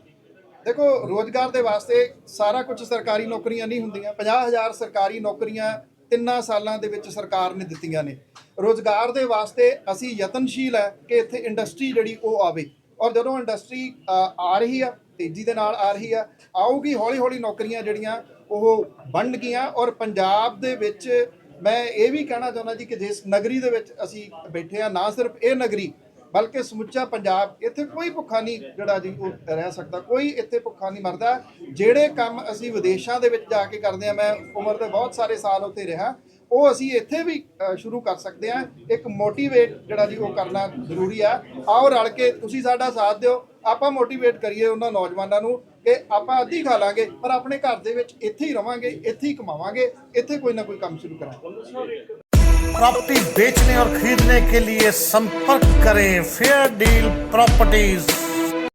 ਦੇਖੋ ਰੋਜ਼ਗਾਰ ਦੇ ਵਾਸਤੇ ਸਾਰਾ ਕੁਝ ਸਰਕਾਰੀ ਨੌਕਰੀਆਂ ਨਹੀਂ ਹੁੰਦੀਆਂ। 50000 ਸਰਕਾਰੀ ਨੌਕਰੀਆਂ ਤਿੰਨਾਂ ਸਾਲਾਂ ਦੇ ਵਿੱਚ ਸਰਕਾਰ ਨੇ ਦਿੱਤੀਆਂ ਨੇ। ਰੋਜ਼ਗਾਰ ਦੇ ਵਾਸਤੇ ਅਸੀਂ ਯਤਨਸ਼ੀਲ ਹੈ ਕਿ ਇੱਥੇ ਇੰਡਸਟਰੀ ਜਿਹੜੀ ਉਹ ਆਵੇ। ਔਰ ਜਦੋਂ ਇੰਡਸਟਰੀ ਆ ਰਹੀ ਆ ਤੇਜ਼ੀ ਦੇ ਨਾਲ ਆ ਰਹੀ ਆ। ਆਊਗੀ ਹੌਲੀ ਹੌਲੀ ਨੌਕਰੀਆਂ ਜਿਹੜੀਆਂ, ਉਹ ਬਣ ਗਈਆਂ। ਔਰ ਪੰਜਾਬ ਦੇ ਵਿੱਚ ਮੈਂ ਇਹ ਵੀ ਕਹਿਣਾ ਚਾਹੁੰਦਾ ਜੀ ਕਿ ਜਿਸ ਨਗਰੀ ਦੇ ਵਿੱਚ ਅਸੀਂ ਬੈਠੇ ਆ ਨਾ ਸਿਰਫ ਇਹ ਨਗਰੀ, ਬਲਕਿ ਸਮੁੱਚਾ ਪੰਜਾਬ, ਇੱਥੇ ਕੋਈ ਭੁੱਖਾ ਨਹੀਂ ਜਿਹੜਾ ਜੀ ਉਹ ਰਹਿ ਸਕਦਾ। ਕੋਈ ਇੱਥੇ ਭੁੱਖਾ ਨਹੀਂ ਮਰਦਾ। ਜਿਹੜੇ ਕੰਮ ਅਸੀਂ ਵਿਦੇਸ਼ਾਂ ਦੇ ਵਿੱਚ ਜਾ ਕੇ ਕਰਦੇ ਆ ਮੈਂ ਉਮਰ ਦੇ ਬਹੁਤ ਸਾਰੇ ਸਾਲ ਉੱਥੇ ਰਿਹਾ, ਉਹ ਅਸੀਂ ਇੱਥੇ ਵੀ ਸ਼ੁਰੂ ਕਰ ਸਕਦੇ ਆ ਇੱਕ ਮੋਟੀਵੇਟ ਜਿਹੜਾ ਜੀ ਉਹ ਕਰਨਾ ਜ਼ਰੂਰੀ ਆ। ਆਓ ਰਲ ਕੇ ਤੁਸੀਂ ਸਾਡਾ ਸਾਥ ਦਿਓ। ਆਪਾਂ ਮੋਟੀਵੇਟ ਕਰੀਏ ਉਹਨਾਂ ਨੌਜਵਾਨਾਂ ਨੂੰ ਕਿ ਆਪਾਂ ਅੱਧੀ ਖਾ ਲਾਂਗੇ ਪਰ ਆਪਣੇ ਘਰ ਦੇ ਵਿੱਚ ਇੱਥੇ ਹੀ ਰਵਾਂਗੇ ਇੱਥੇ ਹੀ ਕਮਾਵਾਂਗੇ ਇੱਥੇ ਕੋਈ ਨਾ ਕੋਈ ਕੰਮ ਸ਼ੁਰੂ ਕਰਾਂਗੇ प्रॉपर्टी बेचने और खरीदने के लिए संपर्क करें फेयर डील प्रॉपर्टीज